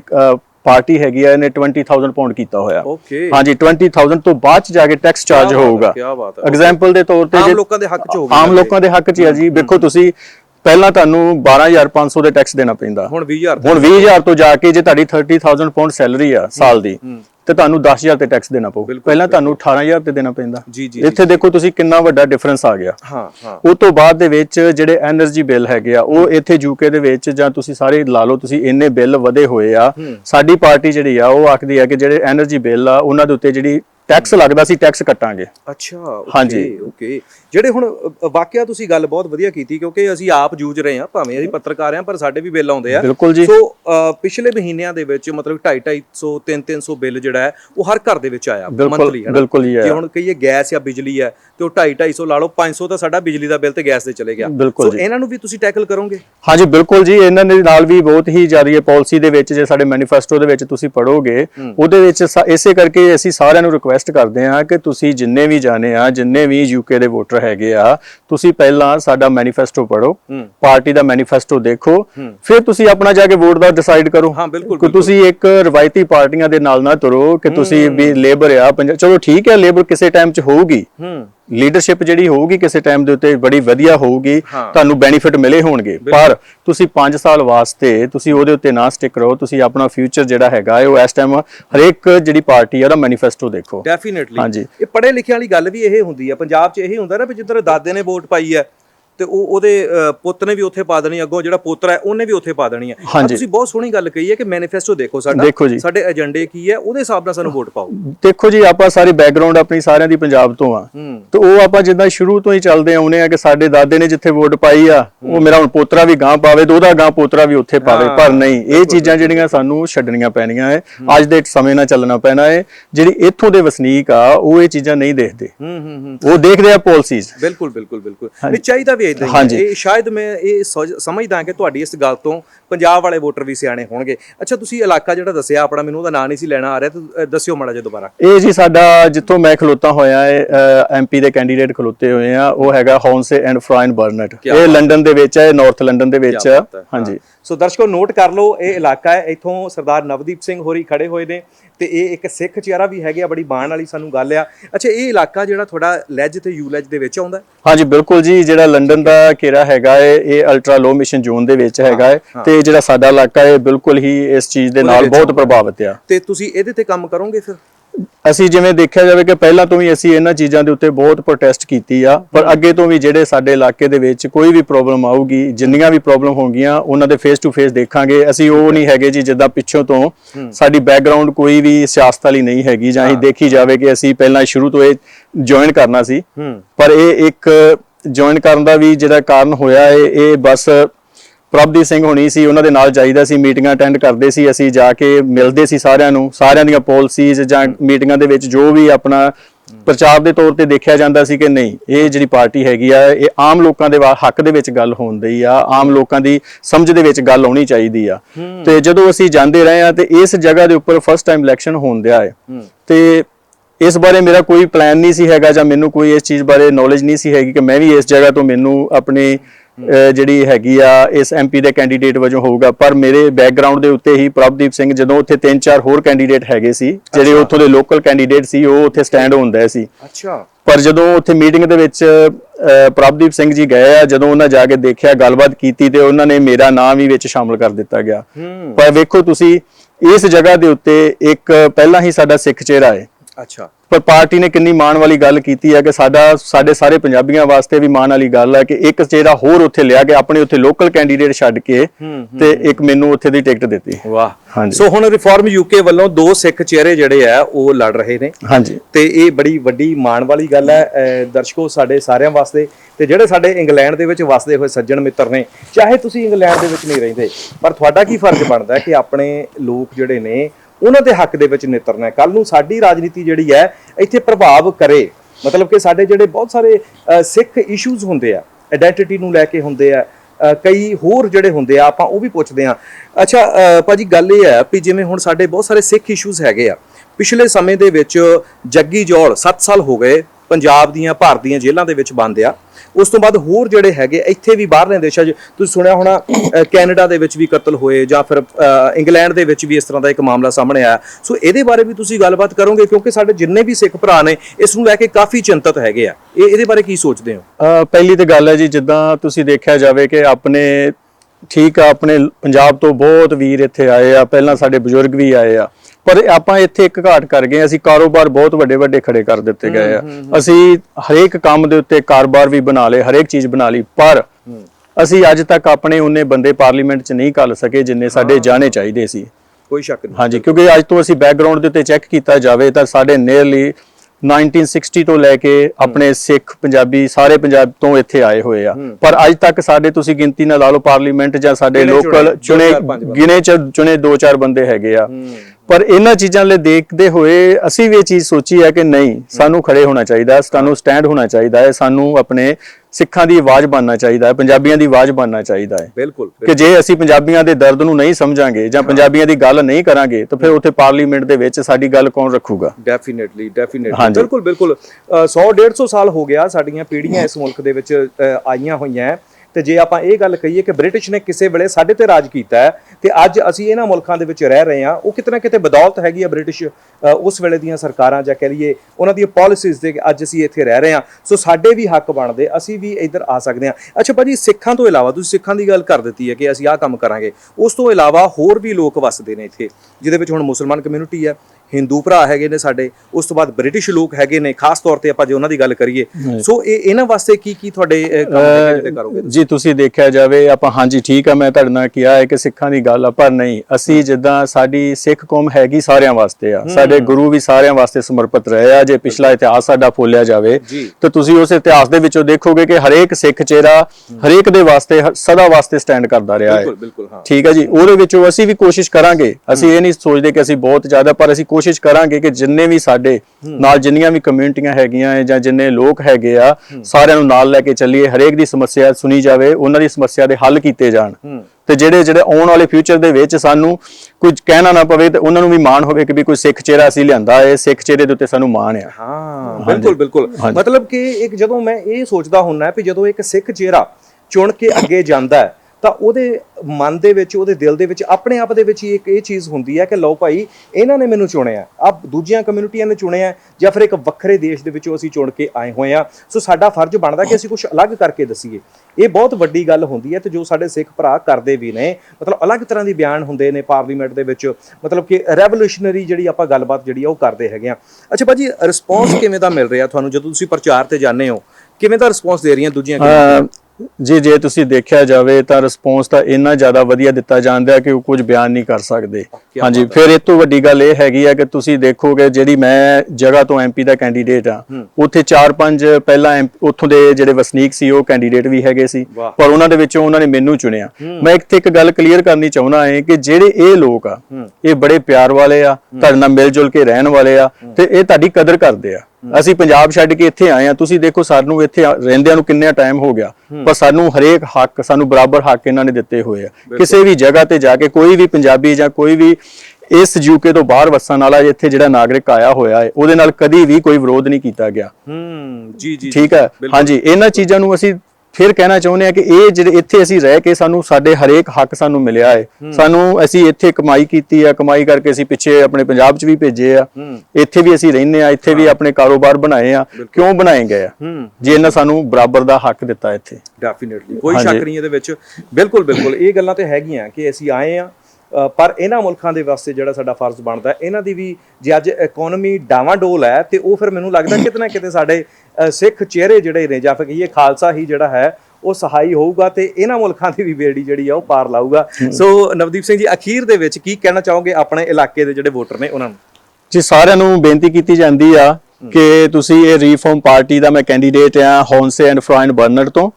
ਪਾਰਟੀ ਹੈਗੀ ਆ ਇਹਨੇ 20000 ਪਾਉਂਡ ਕੀਤਾ ਹੋਇਆ। ਓਕੇ ਹਾਂਜੀ 20000 ਤੋਂ ਬਾਅਦ ਚ ਜਾ ਕੇ ਟੈਕਸ ਚਾਰਜ ਹੋਊਗਾ। ਕੀ ਬਾਤ ਹੈ। ਐਗਜ਼ਾਮਪਲ ਦੇ ਤੌਰ ਤੇ ਆਮ ਲੋਕਾਂ ਦੇ ਹੱਕ ਚ ਹੋਊਗਾ ਆਮ ਲੋਕਾਂ ਦੇ ਹੱਕ 'ਚ ਹੀ ਆ ਜੀ। ਵੇਖੋ ਤੁਸੀਂ ਪਹਿਲਾਂ ਤੁਹਾਨੂੰ 12500 ਦੇ ਟੈਕਸ ਦੇਣਾ ਪੈਂਦਾ। ਹੁਣ 20000 ਹੁਣ 20000 ਤੋਂ ਜਾ ਕੇ ਜੇ ਤੁਹਾਡੀ 30000 ਪਾਉਂਡ ਸੈਲਰੀ ਆ ਸਾਲ ਦੀ ਤੇ ਤੁਹਾਨੂੰ 10000 ਤੇ ਟੈਕਸ ਦੇਣਾ ਪਊ। ਪਹਿਲਾਂ ਤੁਹਾਨੂੰ 18000 ਤੇ ਦੇਣਾ ਪੈਂਦਾ। ਇੱਥੇ ਦੇਖੋ ਤੁਸੀਂ ਕਿੰਨਾ ਵੱਡਾ ਡਿਫਰੈਂਸ ਆ ਗਿਆ। ਹਾਂ ਹਾਂ। ਉਸ ਤੋਂ ਬਾਅਦ ਦੇ ਵਿੱਚ ਜਿਹੜੇ એનર્ਜੀ ਬਿੱਲ ਹੈਗੇ ਆ ਉਹ ਇੱਥੇ ਯੂਕੇ ਦੇ ਵਿੱਚ ਜਾਂ ਤੁਸੀਂ ਸਾਰੇ ਲਾ ਲਓ ਤੁਸੀਂ ਇੰਨੇ ਬਿੱਲ ਵਧੇ ਹੋਏ ਆ। ਸਾਡੀ ਪਾਰਟੀ ਜਿਹੜੀ ਆ ਉਹ ਆਖਦੀ ਆ ਕਿ ਜਿਹੜੇ એનર્ਜੀ ਬਿੱਲ ਆ ਉਹਨਾਂ ਦੇ ਉੱਤੇ ਜਿਹੜੀ ਟੈਕਸ ਲੱਗਦਾ ਸੀ ਟੈਕਸ ਕੱਟਾਂਗੇ। ਅੱਛਾ ਹਾਂਜੀ। ਓਕੇ ਜਿਹੜੇ ਹੁਣ ਵਾਕਿਆ ਤੁਸੀਂ ਗੱਲ ਬਹੁਤ ਵਧੀਆ ਕੀਤੀ ਕਿਉਂਕਿ ਅਸੀਂ ਆਪ ਜੂਝ ਰਹੇ ਹਾਂ ਭਾਵੇਂ ਅਸੀਂ ਪੱਤਰਕਾਰ ਹਾਂ ਪਰ ਸਾਡੇ ਵੀ ਬਿੱਲ ਆਉਂਦੇ ਆ। ਜੀ। ਸੋ ਪਿਛਲੇ ਮਹੀਨਿਆਂ ਦੇ ਵਿੱਚ ਮਤਲਬ 2.5 250 3-300 ਬਿੱਲ ਜਿਹੜਾ ਹੈ ਉਹ ਹਰ ਘਰ ਦੇ ਵਿੱਚ ਆਇਆ ਹੈ ਨਾ? ਬਿਲਕੁਲ ਹੀ ਜੇ ਹੈ ਹੁਣ ਕਹੀਏ ਗੈਸ ਜਾਂ ਬਿਜਲੀ ਹੈ ਤੇ ਉਹ 2.5 250 ਲਾ ਲਓ 500 ਤਾਂ ਸਾਡਾ ਬਿਜਲੀ ਦਾ ਬਿੱਲ ਤੇ ਗੈਸ ਦੇ ਚਲੇ ਗਿਆ। ਸੋ ਜੀ। ਇਹਨਾਂ ਨੂੰ ਵੀ ਤੁਸੀਂ ਟੈਕਲ ਕਰੋਗੇ? ਹਾਂਜੀ ਬਿਲਕੁਲ ਜੀ ਇਹਨਾਂ ਦੇ ਨਾਲ ਵੀ ਬਹੁਤ ਹੀ ਜ਼ਿਆਦਾ ਇਹ ਪਾਲਿਸੀ ਦੇ ਵਿੱਚ ਜੇ ਸਾਡੇ ਮੈਨੀਫੈਸਟੋ ਦੇ ਵਿੱਚ ਤੁਸੀਂ ਪੜੋਗੇ ਉਹਦੇ ਵਿੱਚ ਇਸੇ ਕਰਕੇ ਅਸੀਂ ਸਾਰਿਆਂ ਨੂੰ ਰਿਕੁਐਸਟ ਕਰਦੇ ਹਾਂ ਕਿ ਤੁਸੀਂ ਜਿੰਨੇ ਵੀ ਜਾਣੇ ਆ ਜਿੰਨੇ ਵੀ ਯੂਕੇ ਦੇ ਵੋਟਰ ਹੈਗੇ ਆ ਤੁਸੀਂ ਪਹਿਲਾਂ ਸਾਡਾ ਮੈਨੀਫੈਸਟੋ ਪੜੋ। ਪਾਰਟੀ ਦਾ ਮੈਨੀਫੈਸਟੋ ਦੇਖੋ ਫਿਰ ਤੁਸੀਂ ਆਪਣਾ ਜਾ ਕੇ ਵੋਟ ਦਾ ਡਿਸਾਈਡ ਕਰੋ। ਹਾਂ, ਬਿਲਕੁਲ, ਕਿ ਤੁਸੀਂ ਇੱਕ ਰਵਾਇਤੀ ਪਾਰਟੀਆਂ ਦੇ ਨਾਲ ਨਾ ਤੁਰੋ ਕਿ ਤੁਸੀਂ ਵੀ ਲੇਬਰ ਆ ਚਲੋ ਠੀਕ ਹੈ ਲੇਬਰ ਕਿਸੇ ਟਾਈਮ 'ਚ ਹੋਊਗੀ। ਲੀਡਰਸ਼ਿਪ ਜਿਹੜੀ ਹੋਊਗੀ ਕਿਸੇ ਟਾਈਮ ਦੇ ਉੱਤੇ ਬੜੀ ਵਧੀਆ ਹੋਊਗੀ। ਤੁਹਾਨੂੰ ਬੈਨੀਫਿਟ ਮਿਲੇ ਹੋਣਗੇ ਪਰ ਤੁਸੀਂ 5 ਸਾਲ ਵਾਸਤੇ ਤੁਸੀਂ ਉਹਦੇ ਉੱਤੇ ਨਾ ਸਟਿਕ ਰਹੋ ਤੁਸੀਂ ਆਪਣਾ ਫਿਊਚਰ ਜਿਹੜਾ ਹੈਗਾ ਉਹ ਇਸ ਟਾਈਮ ਹਰੇਕ ਜਿਹੜੀ ਪਾਰਟੀ ਆ ਉਹਦਾ ਮੈਨੀਫੈਸਟੋ ਦੇਖੋ ਡੈਫੀਨਿਟਲੀ ਹਾਂਜੀ। ਇਹ ਪੜ੍ਹੇ ਲਿਖਿਆਂ ਵਾਲੀ ਗੱਲ ਵੀ ਇਹ ਹੁੰਦੀ ਆ ਪੰਜਾਬ 'ਚ ਇਹ ਹੁੰਦਾ ਨਾ ਵੀ ਜਿੱਧਰ ਦਾਦੇ ਨੇ ਵੋਟ ਪਾਈ ਹੈ ਤੇ ਉਹ ਉਹਦੇ ਅ, ਪੁੱਤ ਨੇ ਵੀ ਉੱਥੇ ਪਾ ਦੇਣੀ ਅੱਗੋਂ ਜਿਹੜਾ ਪੋਤਰਾ ਹੈ ਉਹਨੇ ਵੀ ਉੱਥੇ ਪਾ ਦੇਣੀ ਹੈ। ਆਹ ਹਾਂਜੀ। ਤੁਸੀਂ ਬਹੁਤ ਸੋਹਣੀ ਗੱਲ ਕਹੀ ਹੈ ਕਿ ਮੈਨੀਫੈਸਟੋ ਦੇਖੋ ਸਾਡਾ। ਜੀ। ਸਾਡੇ ਏਜੰਡੇ ਕੀ ਹੈ ਉਹਦੇ ਹਿਸਾਬ ਨਾਲ ਸਾਨੂੰ ਵੋਟ ਪਾਓ। ਦੇਖੋ ਜੀ ਆਪਾਂ ਸਾਰੇ ਬੈਕਗ੍ਰਾਉਂਡ ਆਪਣੀ ਸਾਰਿਆਂ ਦੀ ਪੰਜਾਬ ਤੋਂ ਆ। ਹੂੰ। ਤੇ ਉਹ ਆਪਾਂ ਜਿੱਦਾਂ ਸ਼ੁਰੂ ਤੋਂ ਹੀ ਚੱਲਦੇ ਆਉਨੇ ਆ ਕਿ ਸਾਡੇ ਦਾਦੇ ਨੇ ਜਿੱਥੇ ਵੋਟ ਪਾਈ ਆ ਉਹ ਮੇਰਾ ਹੁਣ ਪੋਤਰਾ ਵੀ ਗਾਂ ਪਾਵੇ ਤੇ ਉਹਦਾ ਗਾਂ ਪੋਤਰਾ ਵੀ ਉੱਥੇ ਪਾਵੇ ਪਰ ਨਹੀਂ ਇਹ ਚੀਜ਼ਾਂ ਜਿਹੜੀਆਂ ਸਾਨੂੰ ਛੱਡਣੀਆਂ ਪੈਣੀਆਂ ਹੈ। ਅੱਜ ਦੇ ਸਮੇਂ ਨਾਲ ਚੱਲਣਾ ਪੈਣਾ ਹੈ ਜਿਹੜੀ ਇੱਥੋਂ ਦੇ ਵਸਨੀਕ ਆ ਉਹ ਇਹ ਚੀਜ਼ਾਂ ਨਹੀਂ ਦੇਖਦੇ। ਹੂੰ ਹੂੰ ਹੂੰ। ਉਹ ਦੇਖਦੇ ਆ ਪਾਲਿਸੀਜ਼ ਬਿਲਕੁਲ ਬਿਲਕੁਲ ਬਿਲਕੁਲ। ਨਹੀਂ ਚਾਹੀਦਾ ਵੀ ਇਦਾਂ ਹੀ। ਹੈ। ਇਹ ਸ਼ਾਇਦ ਮੈਂ ਇਹ ਸਮਝਦਾ ਕਿ ਤੁਹਾਡੀ ਇਸ ਗੱਲ ਤੋਂ ਪੰਜਾਬ ਵਾਲੇ ਵੋਟਰ ਵੀ ਸਿਆਣੇ ਹੋਣਗੇ। ਅੱਛਾ ਤੁਸੀਂ ਇਲਾਕਾ ਜਿਹੜਾ ਦੱਸਿਆ ਆਪਣਾ ਮੈਨੂੰ ਉਹਦਾ ਨਾਂ ਨਹੀਂ ਸੀ ਲੈਣਾ ਆ ਰਿਹਾ ਤੇ ਦੱਸਿਓ ਮਾੜਾ ਜਿਹਾ ਦੁਬਾਰਾ। ਇਹ ਜੀ ਸਾਡਾ ਜਿੱਥੋਂ ਮੈਂ ਖਲੋਤਾ ਹੋਇਆ ਹੈ ਐਮਪੀ ਦੇ ਕੈਂਡੀਡੇਟ ਖਲੋਤੇ ਹੋਏ ਆ ਉਹ ਹੈਗਾ ਹੌਂਸੇ ਐਂਡ ਫਰਾਈਨ ਬਰਨਟ। ਇਹ ਲੰਡਨ ਦੇ ਵਿੱਚ ਹੈ ਨਾਰਥ ਲੰਡਨ ਦੇ ਵਿੱਚ। ਹਾਂਜੀ। ਸੋ ਦਰਸ਼ਕੋ ਨੋਟ ਕਰ ਲਓ ਇਹ ਇਲਾਕਾ ਹੈ ਇੱਥੋਂ ਸਰਦਾਰ ਨਵਦੀਪ ਸਿੰਘ ਹੋਰੀ ਖੜੇ ਹੋਏ ਨੇ ਤੇ ਇਹ ਇੱਕ ਸਿੱਖ ਚਿਹਰਾ ਵੀ ਹੈਗੇ ਆ ਬੜੀ ਬਾਣ ਵਾਲੀ ਸਾਨੂੰ ਗੱਲ ਆ ਅੱਛਾ ਇਹ ਇਲਾਕਾ ਜਿਹੜਾ ਤੁਹਾਡਾ ਲੈਜ ਤੇ ਯੂ ਲੈਜ ਦੇ ਵਿੱਚ ਆਉਂਦਾ? ਹਾਂਜੀ ਬਿਲਕੁਲ ਜੀ ਜਿਹੜਾ ਲੰਡਨ ਦਾ ਘੇਰਾ ਹੈਗਾ ਹੈ ਇਹ ਅਲਟਰਾ ਲੋ ਮਿਸ਼ਨ ਜ਼ੋਨ ਦੇ ਵਿੱਚ ਹੈਗਾ ਹੈ ਤੇ ਜਿਹੜਾ ਸਾਡਾ ਇਲਾਕਾ ਹੈ ਬਿਲਕੁਲ ਹੀ ਇਸ ਚੀਜ਼ ਦੇ ਨਾਲ ਬਹੁਤ। ਪ੍ਰਭਾਵਿਤ ਆ ਤੇ ਤੁਸੀਂ ਇਹਦੇ ਤੇ ਕੰਮ ਕਰੋਗੇ ਫਿਰ ਅਸੀਂ ਜਿਵੇਂ ਦੇਖਿਆ ਜਾਵੇ ਕਿ ਪਹਿਲਾਂ ਤੋਂ ਵੀ ਅਸੀਂ ਇਹਨਾਂ ਚੀਜ਼ਾਂ ਦੇ ਉੱਤੇ ਬਹੁਤ ਪ੍ਰੋਟੈਸਟ ਕੀਤੀ ਆ ਪਰ ਅੱਗੇ ਤੋਂ ਵੀ ਜਿਹੜੇ ਸਾਡੇ ਇਲਾਕੇ ਦੇ ਵਿੱਚ ਕੋਈ ਵੀ ਪ੍ਰੋਬਲਮ ਆਊਗੀ ਜਿੰਨੀਆਂ ਵੀ ਪ੍ਰੋਬਲਮ ਹੋਣਗੀਆਂ ਉਹਨਾਂ ਦੇ ਫੇਸ ਟੂ ਫੇਸ ਦੇਖਾਂਗੇ। ਅਸੀਂ ਉਹ ਨਹੀਂ ਹੈਗੇ ਜੀ ਜਿੱਦਾਂ ਪਿੱਛੋਂ ਤੋਂ ਸਾਡੀ ਬੈਕਗ੍ਰਾਉਂਡ ਕੋਈ ਵੀ ਸਿਆਸਤ ਵਾਲੀ ਨਹੀਂ ਹੈਗੀ ਜਾਂ ਅਸੀਂ ਦੇਖੀ ਜਾਵੇ ਕਿ ਅਸੀਂ ਪਹਿਲਾਂ ਸ਼ੁਰੂ ਤੋਂ ਇਹ ਜੁਆਇਨ ਕਰਨਾ ਸੀ। ਪਰ ਇਹ ਇੱਕ ਜੁਆਇਨ ਕਰਨ ਦਾ ਵੀ ਜਿਹੜਾ ਕਾਰਨ ਹੋਇਆ ਇਹ ਬਸ ਪ੍ਰਭਦੀਪ ਸਿੰਘ ਹੋਣੀ ਸੀ ਉਹਨਾਂ ਦੇ ਨਾਲ ਜਾਈਦਾ ਸੀ ਮੀਟਿੰਗਾਂ ਅਟੈਂਡ ਕਰਦੇ ਸੀ ਅਸੀਂ ਜਾ ਕੇ ਮਿਲਦੇ ਸੀ ਸਾਰਿਆਂ ਨੂੰ ਸਾਰਿਆਂ ਦੀਆਂ ਪਾਲਿਸੀਜ਼ ਜਾਂ ਮੀਟਿੰਗਾਂ ਦੇ ਵਿੱਚ ਜੋ ਵੀ ਆਪਣਾ ਪ੍ਰਚਾਰ ਦੇ ਤੌਰ ਤੇ ਦੇਖਿਆ ਜਾਂਦਾ ਸੀ ਕਿ ਨਹੀਂ ਇਹ ਜਿਹੜੀ ਪਾਰਟੀ ਹੈਗੀ ਆ ਇਹ ਆਮ ਲੋਕਾਂ ਦੇ ਹੱਕ ਦੇ ਵਿੱਚ ਗੱਲ ਹੁੰਦੀ ਆ ਆਮ ਲੋਕਾਂ ਦੀ ਸਮਝ ਦੇ ਵਿੱਚ ਗੱਲ ਆਉਣੀ ਚਾਹੀਦੀ ਆ। ਤੇ ਜਦੋਂ ਅਸੀਂ ਜਾਂਦੇ ਰਹੇ ਆ ਤੇ ਇਸ ਜਗ੍ਹਾ ਦੇ ਉੱਪਰ ਫਸਟ ਟਾਈਮ ਇਲੈਕਸ਼ਨ ਹੋਣ ਦਿਆ ਹੈ। ਤੇ ਇਸ ਬਾਰੇ ਮੇਰਾ ਕੋਈ ਪਲਾਨ ਨਹੀਂ ਸੀ ਹੈਗਾ ਜਾਂ ਮੈਨੂੰ ਕੋਈ ਇਸ ਚੀਜ਼ ਬਾਰੇ ਨੌਲੇਜ ਨਹੀਂ ਸੀ ਹੈਗੀ ਕਿ ਮੈਂ ਵੀ ਇਸ ਜਗ੍ਹਾ ਤੋਂ ਮੈਨੂੰ ਆਪਣੀ ਜਿਹੜੀ ਹੈਗੀ ਆ ਇਸ ਐਮਪੀ ਦੇ ਕੈਂਡੀਡੇਟ ਵਜੋਂ ਹੋਊਗਾ। ਪਰ ਮੇਰੇ ਬੈਕਗ੍ਰਾਉਂਡ ਦੇ ਉੱਤੇ ਹੀ ਪ੍ਰਭਦੀਪ ਸਿੰਘ ਜਦੋਂ ਉੱਥੇ ਤਿੰਨ ਚਾਰ ਹੋਰ ਕੈਂਡੀਡੇਟ ਹੈਗੇ ਸੀ ਜਿਹੜੇ ਉੱਥੋਂ ਦੇ ਲੋਕਲ ਕੈਂਡੀਡੇਟ ਸੀ ਉਹ ਉੱਥੇ ਸਟੈਂਡ ਹੁੰਦੇ ਸੀ। ਅੱਛਾ। ਪਰ ਜਦੋਂ ਉੱਥੇ ਮੀਟਿੰਗ ਦੇ ਵਿੱਚ ਪ੍ਰਭਦੀਪ ਸਿੰਘ ਜੀ ਗਏ ਆ ਜਦੋਂ ਉਹਨਾਂ ਜਾ ਕੇ ਦੇਖਿਆ ਗੱਲਬਾਤ ਕੀਤੀ ਤੇ ਉਹਨਾਂ ਨੇ ਮੇਰਾ ਨਾਮ ਵੀ ਵਿੱਚ ਸ਼ਾਮਲ ਕਰ ਦਿੱਤਾ ਗਿਆ। ਪਰ ਵੇਖੋ ਤੁਸੀਂ ਇਸ ਜਗ੍ਹਾ ਦੇ ਉੱਤੇ ਇੱਕ ਪਹਿਲਾਂ ਹੀ ਸਾਡਾ ਸਿੱਖ ਚਿਹਰਾ ਹੈ। ਅੱਛਾ। ਪਰ ਪਾਰਟੀ ਨੇ ਕਿੰਨੀ ਮਾਣ ਵਾਲੀ ਗੱਲ ਕੀਤੀ ਹੈ ਕਿ ਸਾਡਾ ਸਾਡੇ ਸਾਰੇ ਪੰਜਾਬੀਆਂ ਵਾਸਤੇ ਵੀ ਮਾਣ ਵਾਲੀ ਗੱਲ ਹੈ ਕਿ ਇੱਕ ਚਿਹਰਾ ਹੋਰ ਉੱਥੇ ਲਿਆ ਕੇ ਆਪਣੇ ਉੱਥੇ ਲੋਕਲ ਕੈਂਡੀਡੇਟ ਛੱਡ ਕੇ ਤੇ ਇੱਕ ਮੈਨੂੰ ਉੱਥੇ ਦੀ ਟਿਕਟ ਦਿੱਤੀ। ਵਾਹ। ਹਾਂਜੀ। ਸੋ ਹੁਣ ਰਿਫਾਰਮ ਯੂਕੇ ਵੱਲੋਂ ਦੋ ਸਿੱਖ ਚਿਹਰੇ ਜਿਹੜੇ ਆ ਉਹ ਲੜ ਰਹੇ ਨੇ। ਹਾਂਜੀ। ਤੇ ਇਹ ਬੜੀ ਵੱਡੀ ਮਾਣ ਵਾਲੀ ਗੱਲ ਹੈ ਦਰਸ਼ਕੋ ਸਾਡੇ ਸਾਰਿਆਂ ਵਾਸਤੇ ਤੇ ਜਿਹੜੇ ਸਾਡੇ ਇੰਗਲੈਂਡ ਦੇ ਵਿੱਚ ਵਸਦੇ ਹੋਏ ਸੱਜਣ ਮਿੱਤਰ ਨੇ ਚਾਹੇ ਤੁਸੀਂ ਇੰਗਲੈਂਡ ਦੇ ਵਿੱਚ ਨਹੀਂ ਰਹਿੰਦੇ ਪਰ ਤੁਹਾਡਾ ਕੀ ਫਰਜ਼ ਬਣਦਾ ਹੈ ਕਿ ਆਪਣੇ ਲੋਕ ਜਿਹੜੇ ਨੇ ਉਹਨਾਂ ਦੇ ਹੱਕ ਦੇ ਵਿੱਚ ਨਿਤਰਨਾ ਹੈ। ਕੱਲ ਨੂੰ ਸਾਡੀ ਰਾਜਨੀਤੀ ਜਿਹੜੀ ਹੈ ਇੱਥੇ ਪ੍ਰਭਾਵ ਕਰੇ। ਮਤਲਬ ਕਿ ਸਾਡੇ ਜਿਹੜੇ ਬਹੁਤ ਸਾਰੇ ਸਿੱਖ ਇਸ਼ੂਜ਼ ਹੁੰਦੇ ਆ ਆਇਡੈਂਟੀਟੀ ਨੂੰ ਲੈ ਕੇ ਹੁੰਦੇ ਆ ਕਈ ਹੋਰ ਜਿਹੜੇ ਹੁੰਦੇ ਆ ਆਪਾਂ ਉਹ ਵੀ ਪੁੱਛਦੇ ਆ ਅੱਛਾ ਅਹ, ਭਾਜੀ ਗੱਲ ਇਹ ਹੈ ਵੀ ਜਿਵੇਂ ਹੁਣ ਸਾਡੇ ਬਹੁਤ ਸਾਰੇ ਸਿੱਖ ਇਸ਼ੂਜ਼ ਹੈਗੇ ਆ ਪਿਛਲੇ ਸਮੇਂ ਦੇ ਵਿੱਚ ਜੱਗੀ ਜੋੜ 7 ਸਾਲ ਹੋ ਗਏ ਪੰਜਾਬ ਦੀਆਂ ਭਾਰਤ ਦੀਆਂ ਜੇਲ੍ਹਾਂ ਦੇ ਵਿੱਚ ਬੰਦ ਆ। ਉਸ ਤੋਂ ਬਾਅਦ ਹੋਰ ਜਿਹੜੇ ਹੈਗੇ, ਇੱਥੇ ਵੀ ਬਾਹਰਲੇ ਦੇਸ਼ਾਂ 'ਚ, ਤੁਸੀਂ ਸੁਣਿਆ ਹੋਣਾ ਕੈਨੇਡਾ ਦੇ ਵਿੱਚ ਵੀ ਕਤਲ ਹੋਏ ਜਾਂ ਫਿਰ ਇੰਗਲੈਂਡ ਦੇ ਵਿੱਚ ਵੀ ਇਸ ਤਰ੍ਹਾਂ ਦਾ ਇੱਕ ਮਾਮਲਾ ਸਾਹਮਣੇ ਆਇਆ। ਸੋ ਇਹਦੇ ਬਾਰੇ ਵੀ ਤੁਸੀਂ ਗੱਲਬਾਤ ਕਰੋਗੇ, ਕਿਉਂਕਿ ਸਾਡੇ ਜਿੰਨੇ ਵੀ ਸਿੱਖ ਭਰਾ ਨੇ, ਇਸ ਨੂੰ ਲੈ ਕੇ ਕਾਫੀ ਚਿੰਤਤ ਹੈਗੇ ਆ। ਇਹ, ਇਹਦੇ ਬਾਰੇ ਕੀ ਸੋਚਦੇ ਹੋ? ਪਹਿਲੀ ਤੇ ਗੱਲ ਹੈ ਜੀ, ਜਿੱਦਾਂ ਤੁਸੀਂ ਦੇਖਿਆ ਜਾਵੇ ਕਿ ਆਪਣੇ, ਠੀਕ ਆ, ਆਪਣੇ ਪੰਜਾਬ ਤੋਂ ਬਹੁਤ ਵੀਰ ਇੱਥੇ ਆਏ ਆ, ਪਹਿਲਾਂ ਸਾਡੇ ਬਜ਼ੁਰਗ ਵੀ ਆਏ ਆ। ਪਰ ਆਪਾਂ ਇੱਥੇ ਇੱਕ ਘਾਟ ਕਰ ਗਏ ਅਸੀਂ ਕਾਰੋਬਾਰ ਬਹੁਤ ਵੱਡੇ ਵੱਡੇ ਖੜੇ ਕਰ ਦਿੱਤੇ ਗਏ ਆ। ਅਸੀਂ ਹਰੇਕ ਕੰਮ ਦੇ ਉੱਤੇ ਕਾਰੋਬਾਰ ਵੀ ਬਣਾ ਲਏ ਹਰੇਕ ਚੀਜ਼ ਬਣਾ ਲਈ ਪਰ ਅਸੀਂ ਅੱਜ ਤੱਕ ਆਪਣੇ ਉਹਨੇ ਬੰਦੇ ਪਾਰਲੀਮੈਂਟ 'ਚ ਨਹੀਂ ਕੱਲ ਸਕੇ ਜਿੰਨੇ ਸਾਡੇ ਜਾਣੇ ਚਾਹੀਦੇ ਸੀ। ਕੋਈ ਸ਼ੱਕ ਨਹੀਂ। ਹਾਂਜੀ ਕਿਉਂਕਿ ਅੱਜ ਤੋਂ ਅਸੀਂ ਬੈਕਗ੍ਰਾਉਂਡ ਦੇ ਉੱਤੇ ਚੈੱਕ ਕੀਤਾ ਜਾਵੇ ਤਾਂ ਸਾਡੇ ਨੀਅਰਲੀ 1960 ਤੋਂ ਲੈ ਕੇ ਆਪਣੇ ਸਿੱਖ ਪੰਜਾਬੀ ਸਾਰੇ ਪੰਜਾਬ ਤੋਂ ਇੱਥੇ ਆਏ ਹੋਏ ਆ। ਪਰ ਅੱਜ ਤੱਕ ਸਾਡੇ ਤੁਸੀਂ ਗਿਣਤੀ ਨਾਲ ਲਾ ਲਓ ਪਾਰਲੀਮੈਂਟ ਜਾਂ ਸਾਡੇ ਲੋਕਲ ਚੁਣੇ, ਦੋ ਚੁਣੇ ਚਾਰ ਪੰਜ ਬੰਦੇ। ਗਿਣੇ ਚ ਚੁਣੇ ਦੋ ਚਾਰ ਬੰਦੇ ਹੈਗੇ ਆ। ਪਰ ਇਹਨਾਂ ਚੀਜ਼ਾਂ ਲਈ ਦੇਖਦੇ ਹੋਏ ਅਸੀਂ ਵੀ ਇਹ ਚੀਜ਼ ਸੋਚੀ ਹੈ ਕਿ ਨਹੀਂ ਸਾਨੂੰ ਖੜੇ ਹੋਣਾ ਚਾਹੀਦਾ ਹੈ ਸਾਨੂੰ ਸਟੈਂਡ ਹੋਣਾ ਚਾਹੀਦਾ ਹੈ ਸਾਨੂੰ ਆਪਣੇ ਸਿੱਖਾਂ ਦੀ ਆਵਾਜ਼ ਬਣਨਾ ਚਾਹੀਦਾ ਹੈ ਪੰਜਾਬੀਆਂ ਦੀ ਆਵਾਜ਼ ਬਣਨਾ ਚਾਹੀਦਾ ਹੈ। ਬਿਲਕੁਲ ਕਿ ਜੇ ਅਸੀਂ ਪੰਜਾਬੀਆਂ ਦੇ ਦਰਦ ਨੂੰ ਨਹੀਂ ਸਮਝਾਂਗੇ ਜਾਂ ਪੰਜਾਬੀਆਂ ਦੀ ਗੱਲ ਨਹੀਂ ਕਰਾਂਗੇ ਤਾਂ ਫਿਰ ਉੱਥੇ ਪਾਰਲੀਮੈਂਟ ਦੇ ਵਿੱਚ ਸਾਡੀ ਗੱਲ ਕੌਣ ਰੱਖੂਗਾ? Definitely definitely. ਬਿਲਕੁਲ ਬਿਲਕੁਲ। 100 150 ਸਾਲ ਹੋ ਗਿਆ ਸਾਡੀਆਂ ਪੀੜ੍ਹੀਆਂ ਇਸ ਮੁਲਕ ਦੇ ਵਿੱਚ ਆਈਆਂ ਹੋਈਆਂ। ਹੈ। ਤੇ ਜੇ ਆਪਾਂ ਇਹ ਗੱਲ ਕਹੀਏ ਕਿ ਬ੍ਰਿਟਿਸ਼ ਨੇ ਕਿਸੇ ਵੇਲੇ ਸਾਡੇ ਤੇ ਰਾਜ ਕੀਤਾ ਹੈ, ਤੇ ਅੱਜ ਅਸੀਂ ਇਹਨਾਂ ਮੁਲਕਾਂ ਦੇ ਵਿੱਚ ਰਹਿ ਰਹੇ ਹਾਂ, ਉਹ ਕਿਤੇ ਨਾ ਕਿਤੇ ਬਦੌਲਤ ਹੈਗੀ ਆ ਬ੍ਰਿਟਿਸ਼ ਉਸ ਵੇਲੇ ਦੀਆਂ ਸਰਕਾਰਾਂ ਜਾਂ ਕਹ ਲਈਏ ਉਹਨਾਂ ਦੀਆਂ ਪਾਲਿਸੀਜ਼ ਦੇ ਕਿ ਅੱਜ ਅਸੀਂ ਇੱਥੇ ਰਹਿ ਰਹੇ ਹਾਂ। ਸੋ ਸਾਡੇ ਵੀ ਹੱਕ ਬਣਦੇ, ਅਸੀਂ ਵੀ ਇੱਧਰ ਆ ਸਕਦੇ ਹਾਂ। ਅੱਛਾ ਭਾਜੀ, ਸਿੱਖਾਂ ਤੋਂ ਇਲਾਵਾ ਤੁਸੀਂ ਸਿੱਖਾਂ ਦੀ ਗੱਲ ਕਰ ਦਿੱਤੀ ਹੈ ਕਿ ਅਸੀਂ ਆਹ ਕੰਮ ਕਰਾਂਗੇ। ਉਸ ਤੋਂ ਇਲਾਵਾ ਹੋਰ ਵੀ ਲੋਕ ਵੱਸਦੇ ਨੇ ਇੱਥੇ, ਜਿਹਦੇ ਵਿੱਚ ਹੁਣ ਮੁਸਲਮਾਨ ਕਮਿਊਨਿਟੀ ਹੈ ਹਿੰਦੂ ਭਰਾ ਹੈਗੇ ਨੇ ਸਾਡੇ ਉਸ ਤੋਂ ਬਾਅਦ ਬ੍ਰਿਟਿਸ਼ ਲੋਕ ਹੈਗੇ ਨੇ ਖਾਸ ਤੌਰ ਤੇ ਆਪਾਂ ਜੇ ਉਹਨਾਂ ਦੀ ਗੱਲ ਕਰੀਏ। ਸੋ ਇਹ ਇਹਨਾਂ ਵਾਸਤੇ ਕੀ ਕੀ ਤੁਹਾਡੇ ਕੰਮ ਕਰੋਗੇ ਜੀ ਤੁਸੀਂ ਦੇਖਿਆ ਜਾਵੇ ਆਪਾਂ ਹਾਂਜੀ ਠੀਕ ਆ ਮੈਂ ਤੁਹਾਡੇ ਨਾਲ ਕਿਹਾ ਹੈ ਕਿ ਸਿੱਖਾਂ ਦੀ ਗੱਲ ਆ ਪਰ ਨਹੀਂ ਅਸੀਂ ਜਿੱਦਾਂ ਸਾਡੀ ਸਿੱਖ ਕੌਮ ਹੈਗੀ ਸਾਰਿਆਂ ਵਾਸਤੇ ਆ। ਸਾਡੇ ਗੁਰੂ ਵੀ ਸਾਰਿਆਂ ਵਾਸਤੇ ਸਮਰਪਿਤ ਰਹੇ ਆ ਜੇ ਪਿਛਲਾ ਇਤਿਹਾਸ ਸਾਡਾ ਫੋਲਿਆ ਜਾਵੇ। ਤਾਂ ਤੁਸੀਂ ਉਸ ਇਤਿਹਾਸ ਦੇ ਵਿੱਚੋਂ ਦੇਖੋਗੇ ਕਿ ਹਰੇਕ ਸਿੱਖ ਚਿਹਰਾ ਹਰੇਕ ਦੇ ਵਾਸਤੇ ਸਦਾ ਵਾਸਤੇ ਸਟੈਂਡ ਕਰਦਾ ਰਿਹਾ ਹੈ। ਬਿਲਕੁਲ ਬਿਲਕੁਲ ਹਾਂ। ਠੀਕ ਹੈ ਜੀ ਉਹਦੇ ਵਿੱਚੋਂ ਅਸੀਂ ਵੀ ਕੋਸ਼ਿਸ਼ ਕਰਾਂਗੇ। ਅਸੀਂ ਇਹ ਨਹੀਂ ਸੋਚਦੇ ਕਿ ਅਸੀਂ ਬਹੁਤ ਜ਼ਿਆਦਾ ਪਰ ਅਸੀਂ ਕੋਸ਼ਿਸ਼ ਕਰਾਂਗੇ ਕਿ ਜਿੰਨੇ ਵੀ ਸਾਡੇ ਨਾਲ ਜਿੰਨੀਆਂ ਵੀ ਕਮਿਊਨਿਟੀਆਂ ਹੈਗੀਆਂ ਹੈ ਜਾਂ ਜਿੰਨੇ ਲੋਕ ਹੈਗੇ ਆ ਸਾਰਿਆਂ ਨੂੰ ਨਾਲ ਲੈ ਕੇ ਚੱਲੀਏ ਹਰੇਕ ਦੀ ਸਮੱਸਿਆ ਸੁਣੀ ਜਾਵੇ ਉਹਨਾਂ ਦੀ ਸਮੱਸਿਆ ਦੇ ਹੱਲ ਕੀਤੇ ਜਾਣ। ਤੇ ਜਿਹੜੇ ਜਿਹੜੇ ਆਉਣ ਵਾਲੇ ਫਿਊਚਰ ਦੇ ਵਿੱਚ ਸਾਨੂੰ ਕੁਝ ਕਹਿਣਾ ਨਾ ਪਵੇ ਤੇ ਉਹਨਾਂ ਨੂੰ ਵੀ ਮਾਣ ਹੋਵੇ ਕਿ ਵੀ ਕੋਈ ਸਿੱਖ ਚਿਹਰਾ ਅਸੀਂ ਲਿਆਂਦਾ ਹੈ ਸਿੱਖ ਚਿਹਰੇ ਦੇ ਉੱਤੇ ਸਾਨੂੰ ਮਾਣ ਆ। ਹਾਂ ਬਿਲਕੁਲ ਬਿਲਕੁਲ। ਮਤਲਬ ਕਿ ਇੱਕ ਜਦੋਂ ਮੈਂ ਇਹ ਸੋਚਦਾ ਹੁੰਨਾ ਵੀ ਜਦੋਂ ਇੱਕ ਸਿੱਖ ਚਿਹਰਾ ਚੁਣ ਕੇ ਅੱਗੇ ਜਾਂਦਾ ਹੈ ਤਾਂ ਉਹਦੇ ਮਨ ਦੇ ਵਿੱਚ ਉਹਦੇ ਦਿਲ ਦੇ ਵਿੱਚ ਆਪਣੇ ਆਪ ਦੇ ਵਿੱਚ ਹੀ ਇੱਕ ਇਹ ਚੀਜ਼ ਹੁੰਦੀ ਹੈ ਕਿ ਲਓ ਭਾਈ ਇਹਨਾਂ ਨੇ ਮੈਨੂੰ ਚੁਣਿਆ। ਆ ਦੂਜੀਆਂ ਕਮਿਊਨਿਟੀਆਂ ਨੇ ਚੁਣਿਆ ਜਾਂ ਫਿਰ ਇੱਕ ਵੱਖਰੇ ਦੇਸ਼ ਦੇ ਵਿੱਚੋਂ ਅਸੀਂ ਚੁਣ ਕੇ ਆਏ ਹੋਏ ਆ ਸੋ ਸਾਡਾ ਫਰਜ਼ ਬਣਦਾ ਕਿ ਅਸੀਂ ਕੁਝ ਅਲੱਗ ਕਰਕੇ ਦਸੀਏ। ਇਹ ਬਹੁਤ ਵੱਡੀ ਗੱਲ ਹੁੰਦੀ ਹੈ ਤੇ ਜੋ ਸਾਡੇ ਸਿੱਖ ਭਰਾ ਕਰਦੇ ਵੀ ਨੇ ਮਤਲਬ ਅਲੱਗ ਤਰ੍ਹਾਂ ਦੀ ਬਿਆਨ ਹੁੰਦੇ ਨੇ ਪਾਰਲੀਮੈਂਟ ਦੇ ਵਿੱਚ ਮਤਲਬ ਕਿ ਰੈਵੋਲੂਸ਼ਨਰੀ ਜਿਹੜੀ ਆਪਾਂ ਗੱਲਬਾਤ ਜਿਹੜੀ ਆ ਉਹ ਕਰਦੇ ਹੈਗੇ ਆ ਅੱਛਾ ਭਾਜੀ ਰਿਸਪੌਂਸ ਕਿਵੇਂ ਦਾ ਮਿਲ ਰਿਹਾ ਤੁਹਾਨੂੰ? ਜਦੋਂ ਤੁਸੀਂ ਪ੍ਰਚਾਰ ਤੇ ਜਾਂਦੇ ਹੋ ਕਿਵੇਂ ਦਾ ਰਿਸਪੌਂਸ ਦੇ ਰਹੀਆਂ ਦੂਜੀਆਂ ਜੀ ਜੇ ਤੁਸੀਂ ਦੇਖਿਆ ਜਾਵੇ ਤਾਂ ਰਿਸਪੌਂਸ ਤਾਂ ਇੰਨਾ ਜ਼ਿਆਦਾ ਵਧੀਆ ਦਿੱਤਾ ਜਾਂਦਾ ਹੈ ਕਿ ਉਹ ਕੁਝ ਬਿਆਨ ਨਹੀਂ ਕਰ ਸਕਦੇ। ਹਾਂਜੀ ਫਿਰ ਇਹ ਤੋਂ ਵੱਡੀ ਗੱਲ ਇਹ ਹੈਗੀ ਆ ਕਿ ਤੁਸੀਂ ਦੇਖੋਗੇ ਜਿਹੜੀ ਮੈਂ ਜਗ੍ਹਾ ਤੋਂ ਐਮਪੀ ਦਾ ਕੈਂਡੀਡੇਟ ਆ ਉੱਥੇ 4-5 ਪਹਿਲਾਂ ਉੱਥੋਂ ਦੇ ਜਿਹੜੇ ਵਸਨੀਕ ਸੀ ਉਹ ਕੈਂਡੀਡੇਟ ਵੀ ਹੈਗੇ ਸੀ। ਪਰ ਉਹਨਾਂ ਦੇ ਵਿੱਚੋਂ ਉਹਨਾਂ ਨੇ ਮੈਨੂੰ ਚੁਣਿਆ। ਮੈਂ ਇੱਥੇ ਇੱਕ ਗੱਲ ਕਲੀਅਰ ਕਰਨੀ ਚਾਹੁੰਦਾ ਹਾਂ ਕਿ ਜਿਹੜੇ ਇਹ ਲੋਕ ਆ ਇਹ ਬੜੇ ਪਿਆਰ ਵਾਲੇ ਆ ਤੁਹਾਡੇ ਨਾਲ ਮਿਲ ਜੁਲ ਕੇ ਰਹਿਣ ਵਾਲੇ ਆ ਤੇ ਇਹ ਤੁਹਾਡੀ ਕਦਰ ਕਰਦੇ ਆ। ਅਸੀਂ ਪੰਜਾਬ ਛੱਡ ਕੇ ਇੱਥੇ ਆਏ ਆ ਤੁਸੀਂ ਦੇਖੋ ਸਾਨੂੰ ਇੱਥੇ ਰਹਿੰਦਿਆਂ ਨੂੰ ਕਿੰਨਾ ਟਾਈਮ ਹੋ ਗਿਆ। ਪਰ ਸਾਨੂੰ ਹਰੇਕ ਹੱਕ ਸਾਨੂੰ ਬਰਾਬਰ ਹੱਕ ਇਹਨਾਂ ਨੇ ਦਿੱਤੇ ਹੋਏ ਆ। ਕਿਸੇ ਵੀ ਜਗ੍ਹਾ ਤੇ ਜਾ ਕੇ ਕੋਈ ਵੀ ਪੰਜਾਬੀ ਜਾਂ ਕੋਈ ਵੀ ਇਸ ਯੂਕੇ ਤੋਂ ਬਾਹਰ ਵਸਣ ਵਾਲਾ ਇੱਥੇ ਜਿਹੜਾ ਨਾਗਰਿਕ ਆਇਆ ਹੋਇਆ ਹੈ ਉਹਦੇ ਨਾਲ ਕਦੀ ਵੀ ਕੋਈ ਵਿਰੋਧ ਨਹੀਂ ਕੀਤਾ ਗਿਆ। ਹੂੰ ਜੀ ਜੀ ਠੀਕ ਹੈ? ਹਾਂਜੀ ਇਹਨਾਂ ਚੀਜ਼ਾਂ ਨੂੰ ਅਸੀਂ ਫਿਰ ਕਹਿਣਾ ਚਾਹੁੰਦੇ ਆ ਕਿ ਇਹ ਜਿਹੜੇ ਇੱਥੇ ਅਸੀਂ ਰਹਿ ਕੇ ਸਾਨੂੰ ਸਾਡੇ ਹਰੇਕ ਹੱਕ ਸਾਨੂੰ ਮਿਲਿਆ ਹੈ। ਸਾਨੂੰ ਅਸੀਂ ਇੱਥੇ ਕਮਾਈ ਕੀਤੀ ਆ ਕਮਾਈ ਕਰਕੇ ਅਸੀਂ ਪਿੱਛੇ ਆਪਣੇ ਪੰਜਾਬ 'ਚ ਵੀ ਭੇਜੇ ਆ। ਇੱਥੇ ਵੀ ਅਸੀਂ ਰਹਿੰਦੇ ਆ ਇੱਥੇ ਵੀ ਆਪਣੇ ਕਾਰੋਬਾਰ ਬਣਾਏ ਆ। ਕਿਉਂ ਬਣਾਏ ਗਏ ਆ? ਜੇ ਇਹਨਾਂ ਸਾਨੂੰ ਬਰਾਬਰ ਦਾ ਹੱਕ ਦਿੱਤਾ ਇੱਥੇ। ਡੈਫੀਨਿਟਲੀ ਕੋਈ ਸ਼ੱਕ ਨਹੀਂ ਇਹਦੇ ਵਿੱਚ। ਬਿਲਕੁਲ ਬਿਲਕੁਲ। ਇਹ ਗੱਲਾਂ ਤੇ ਹੈਗੀਆਂ ਕਿ ਅਸੀਂ ਆਏ ਆ ਪਰ ਇਹਨਾਂ ਮੁਲਕਾਂ ਦੇ ਵਾਸਤੇ ਜਿਹੜਾ ਸਾਡਾ ਫਰਜ਼ ਬਣਦਾ, ਇਹਨਾਂ ਦੀ ਵੀ ਜੇ ਅੱਜ ਇਕਨੋਮੀ ਡਾਵਾਂਡੋਲ ਹੈ ਤੇ ਉਹ ਫਿਰ ਮੈਨੂੰ ਲੱਗਦਾ ਕਿਤੇ ਨਾ ਕਿਤੇ ਸਾਡੇ ਸਿੱਖ ਚਿਹਰੇ ਜਿਹੜੇ ਨੇ ਜਾਂ ਫਿਰ ਕਹੀਏ ਖਾਲਸਾ ਹੀ ਜਿਹੜਾ ਹੈ, ਉਹ ਸਹਾਈ ਹੋਊਗਾ ਤੇ ਇਹਨਾਂ ਮੁਲਕਾਂ ਦੀ ਵੀ ਬੇੜੀ ਜਿਹੜੀ ਆ ਉਹ ਪਾਰ ਲਾਊਗਾ। ਸੋ ਨਵਦੀਪ ਸਿੰਘ ਜੀ, ਅਖੀਰ ਦੇ ਵਿੱਚ ਕੀ ਕਹਿਣਾ ਚਾਹੋਗੇ ਆਪਣੇ ਇਲਾਕੇ ਦੇ ਜਿਹੜੇ ਵੋਟਰ ਨੇ ਉਹਨਾਂ ਨੂੰ? ਜੀ, ਸਾਰਿਆਂ ਨੂੰ ਬੇਨਤੀ ਕੀਤੀ ਜਾਂਦੀ ਆ ਕਿ ਤੁਸੀਂ ਇਹ ਰੀਫਾਰਮ ਪਾਰਟੀ ਦਾ ਮੈਂ ਕੈਂਡੀਡੇਟ ਆ ਹੌਂਸੇ ਐਂਡ ਫਰਾਈਨ ਬਰਨਰ ਤੋਂ।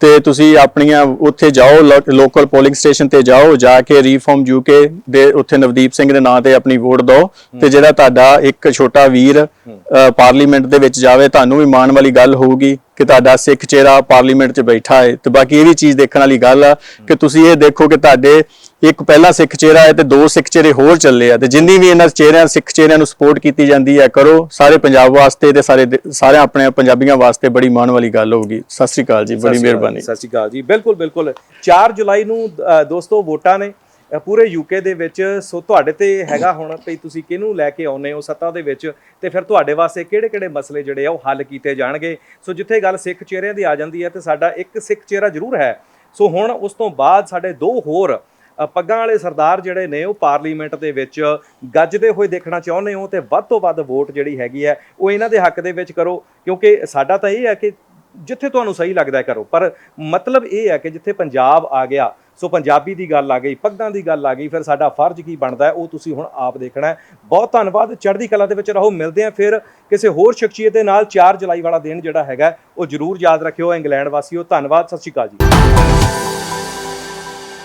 ਤੇ ਤੁਸੀਂ ਆਪਣੀਆਂ ਉੱਥੇ ਜਾਓ ਲੋਕਲ ਪੋਲਿੰਗ ਸਟੇਸ਼ਨ ਤੇ ਜਾਓ ਜਾ ਕੇ ਰੀਫਾਰਮ ਯੂਕੇ ਦੇ ਉੱਥੇ ਨਵਦੀਪ ਸਿੰਘ ਦੇ ਨਾਂ ਤੇ ਆਪਣੀ ਵੋਟ ਦਿਓ। ਤੇ ਜਿਹੜਾ ਤੁਹਾਡਾ ਇੱਕ ਛੋਟਾ ਵੀਰ ਪਾਰਲੀਮੈਂਟ ਦੇ ਵਿੱਚ ਜਾਵੇ ਤੁਹਾਨੂੰ ਵੀ ਮਾਣ ਵਾਲੀ ਗੱਲ ਹੋਊਗੀ ਕਿ ਤੁਹਾਡਾ ਸਿੱਖ ਚਿਹਰਾ ਪਾਰਲੀਮੈਂਟ 'ਚ ਬੈਠਾ ਹੈ ਤੇ ਬਾਕੀ ਇਹ ਵੀ ਚੀਜ਼ ਦੇਖਣ ਵਾਲੀ ਗੱਲ ਆ ਕਿ ਤੁਸੀਂ ਇਹ ਦੇਖੋ ਕਿ ਤੁਹਾਡੇ ਇੱਕ ਪਹਿਲਾ ਸਿੱਖ ਚਿਹਰਾ ਹੈ ਤੇ ਦੋ ਸਿੱਖ ਚਿਹਰੇ ਹੋਰ ਚੱਲੇ ਆ ਤੇ ਜਿੰਨੀ ਵੀ ਇਹਨਾਂ ਚਿਹਰਿਆਂ ਸਿੱਖ ਚਿਹਰਿਆਂ ਨੂੰ ਸਪੋਰਟ ਕੀਤੀ ਜਾਂਦੀ ਹੈ ਕਰੋ। ਸਾਰੇ ਪੰਜਾਬ ਵਾਸਤੇ ਤੇ ਸਾਰੇ ਸਾਰੇ ਆਪਣੇ ਪੰਜਾਬੀਆਂ ਵਾਸਤੇ ਬੜੀ ਮਾਣ ਵਾਲੀ ਗੱਲ ਹੋਊਗੀ ਸਤਿ ਸ੍ਰੀ ਅਕਾਲ ਜੀ ਬੜੀ ਮਿਹਰਬਾਨੀ। ਸਤਿ ਸ਼੍ਰੀ ਅਕਾਲ ਜੀ। ਬਿਲਕੁਲ ਬਿਲਕੁਲ। 4 ਜੁਲਾਈ ਨੂੰ ਦੋਸਤੋ ਵੋਟਾਂ ਨੇ ਪੂਰੇ ਯੂਕੇ ਦੇ ਵਿੱਚ। ਸੋ ਤੁਹਾਡੇ ਤੇ ਹੈਗਾ ਹੁਣ ਭਈ ਤੁਸੀਂ ਕਿਹਨੂੰ ਲੈ ਕੇ ਆਉਨੇ ਹੋ ਸੱਤਾ ਦੇ ਵਿੱਚ? ਤੇ ਫਿਰ ਤੁਹਾਡੇ ਵਾਸਤੇ ਕਿਹੜੇ-ਕਿਹੜੇ ਮਸਲੇ ਜਿਹੜੇ ਆ ਉਹ ਹੱਲ ਕੀਤੇ ਜਾਣਗੇ? ਸੋ ਜਿੱਥੇ ਗੱਲ ਸਿੱਖ ਚਿਹਰਿਆਂ ਦੀ ਆ ਜਾਂਦੀ ਹੈ ਤੇ ਸਾਡਾ ਇੱਕ ਸਿੱਖ ਚਿਹਰਾ ਜ਼ਰੂਰ ਹੈ। ਸੋ ਹੁਣ ਉਸ ਤੋਂ ਬਾਅਦ ਸਾਡੇ ਦੋ ਹੋਰ ਪੱਗਾਂ ਵਾਲੇ ਸਰਦਾਰ ਜਿਹੜੇ ਨੇ ਉਹ ਪਾਰਲੀਮੈਂਟ ਦੇ ਵਿੱਚ ਗੱਜਦੇ ਹੋਏ ਦੇਖਣਾ ਚਾਹੁੰਦੇ ਹੋ ਤੇ ਵੱਧ ਤੋਂ ਵੱਧ ਵੋਟ ਜਿਹੜੀ ਹੈਗੀ ਹੈ ਉਹ ਇਹਨਾਂ ਦੇ ਹੱਕ ਦੇ ਵਿੱਚ ਕਰੋ, ਕਿਉਂਕਿ ਸਾਡਾ ਤਾਂ ਇਹ ਹੈ ਕਿ ਜਿੱਥੇ ਤੁਹਾਨੂੰ ਸਹੀ ਲੱਗਦਾ ਕਰੋ। ਪਰ ਮਤਲਬ ਇਹ ਹੈ ਕਿ ਜਿੱਥੇ ਪੰਜਾਬ ਆ ਗਿਆ, ਸੋ ਪੰਜਾਬੀ ਦੀ ਗੱਲ ਆ ਗਈ, ਪੱਗਾਂ ਦੀ ਗੱਲ ਆ ਗਈ, ਫਿਰ ਸਾਡਾ ਫਰਜ਼ ਕੀ ਬਣਦਾ ਉਹ ਤੁਸੀਂ ਹੁਣ ਆਪ ਦੇਖਣਾ ਬਹੁਤ ਧੰਨਵਾਦ, ਚੜ੍ਹਦੀ ਕਲਾ ਦੇ ਵਿੱਚ ਰਹੋ, ਮਿਲਦੇ ਆ ਫਿਰ ਕਿਸੇ ਹੋਰ ਸ਼ਖਸੀਅਤ ਦੇ ਨਾਲ 4 ਜੁਲਾਈ ਵਾਲਾ ਦਿਨ ਜਿਹੜਾ ਹੈਗਾ, ਉਹ ਜਰੂਰ ਯਾਦ ਰੱਖਿਓ, ਇੰਗਲੈਂਡ ਵਾਸੀਓ, ਧੰਨਵਾਦ, ਸਤਿ ਸ਼੍ਰੀ ਅਕਾਲ ਜੀ।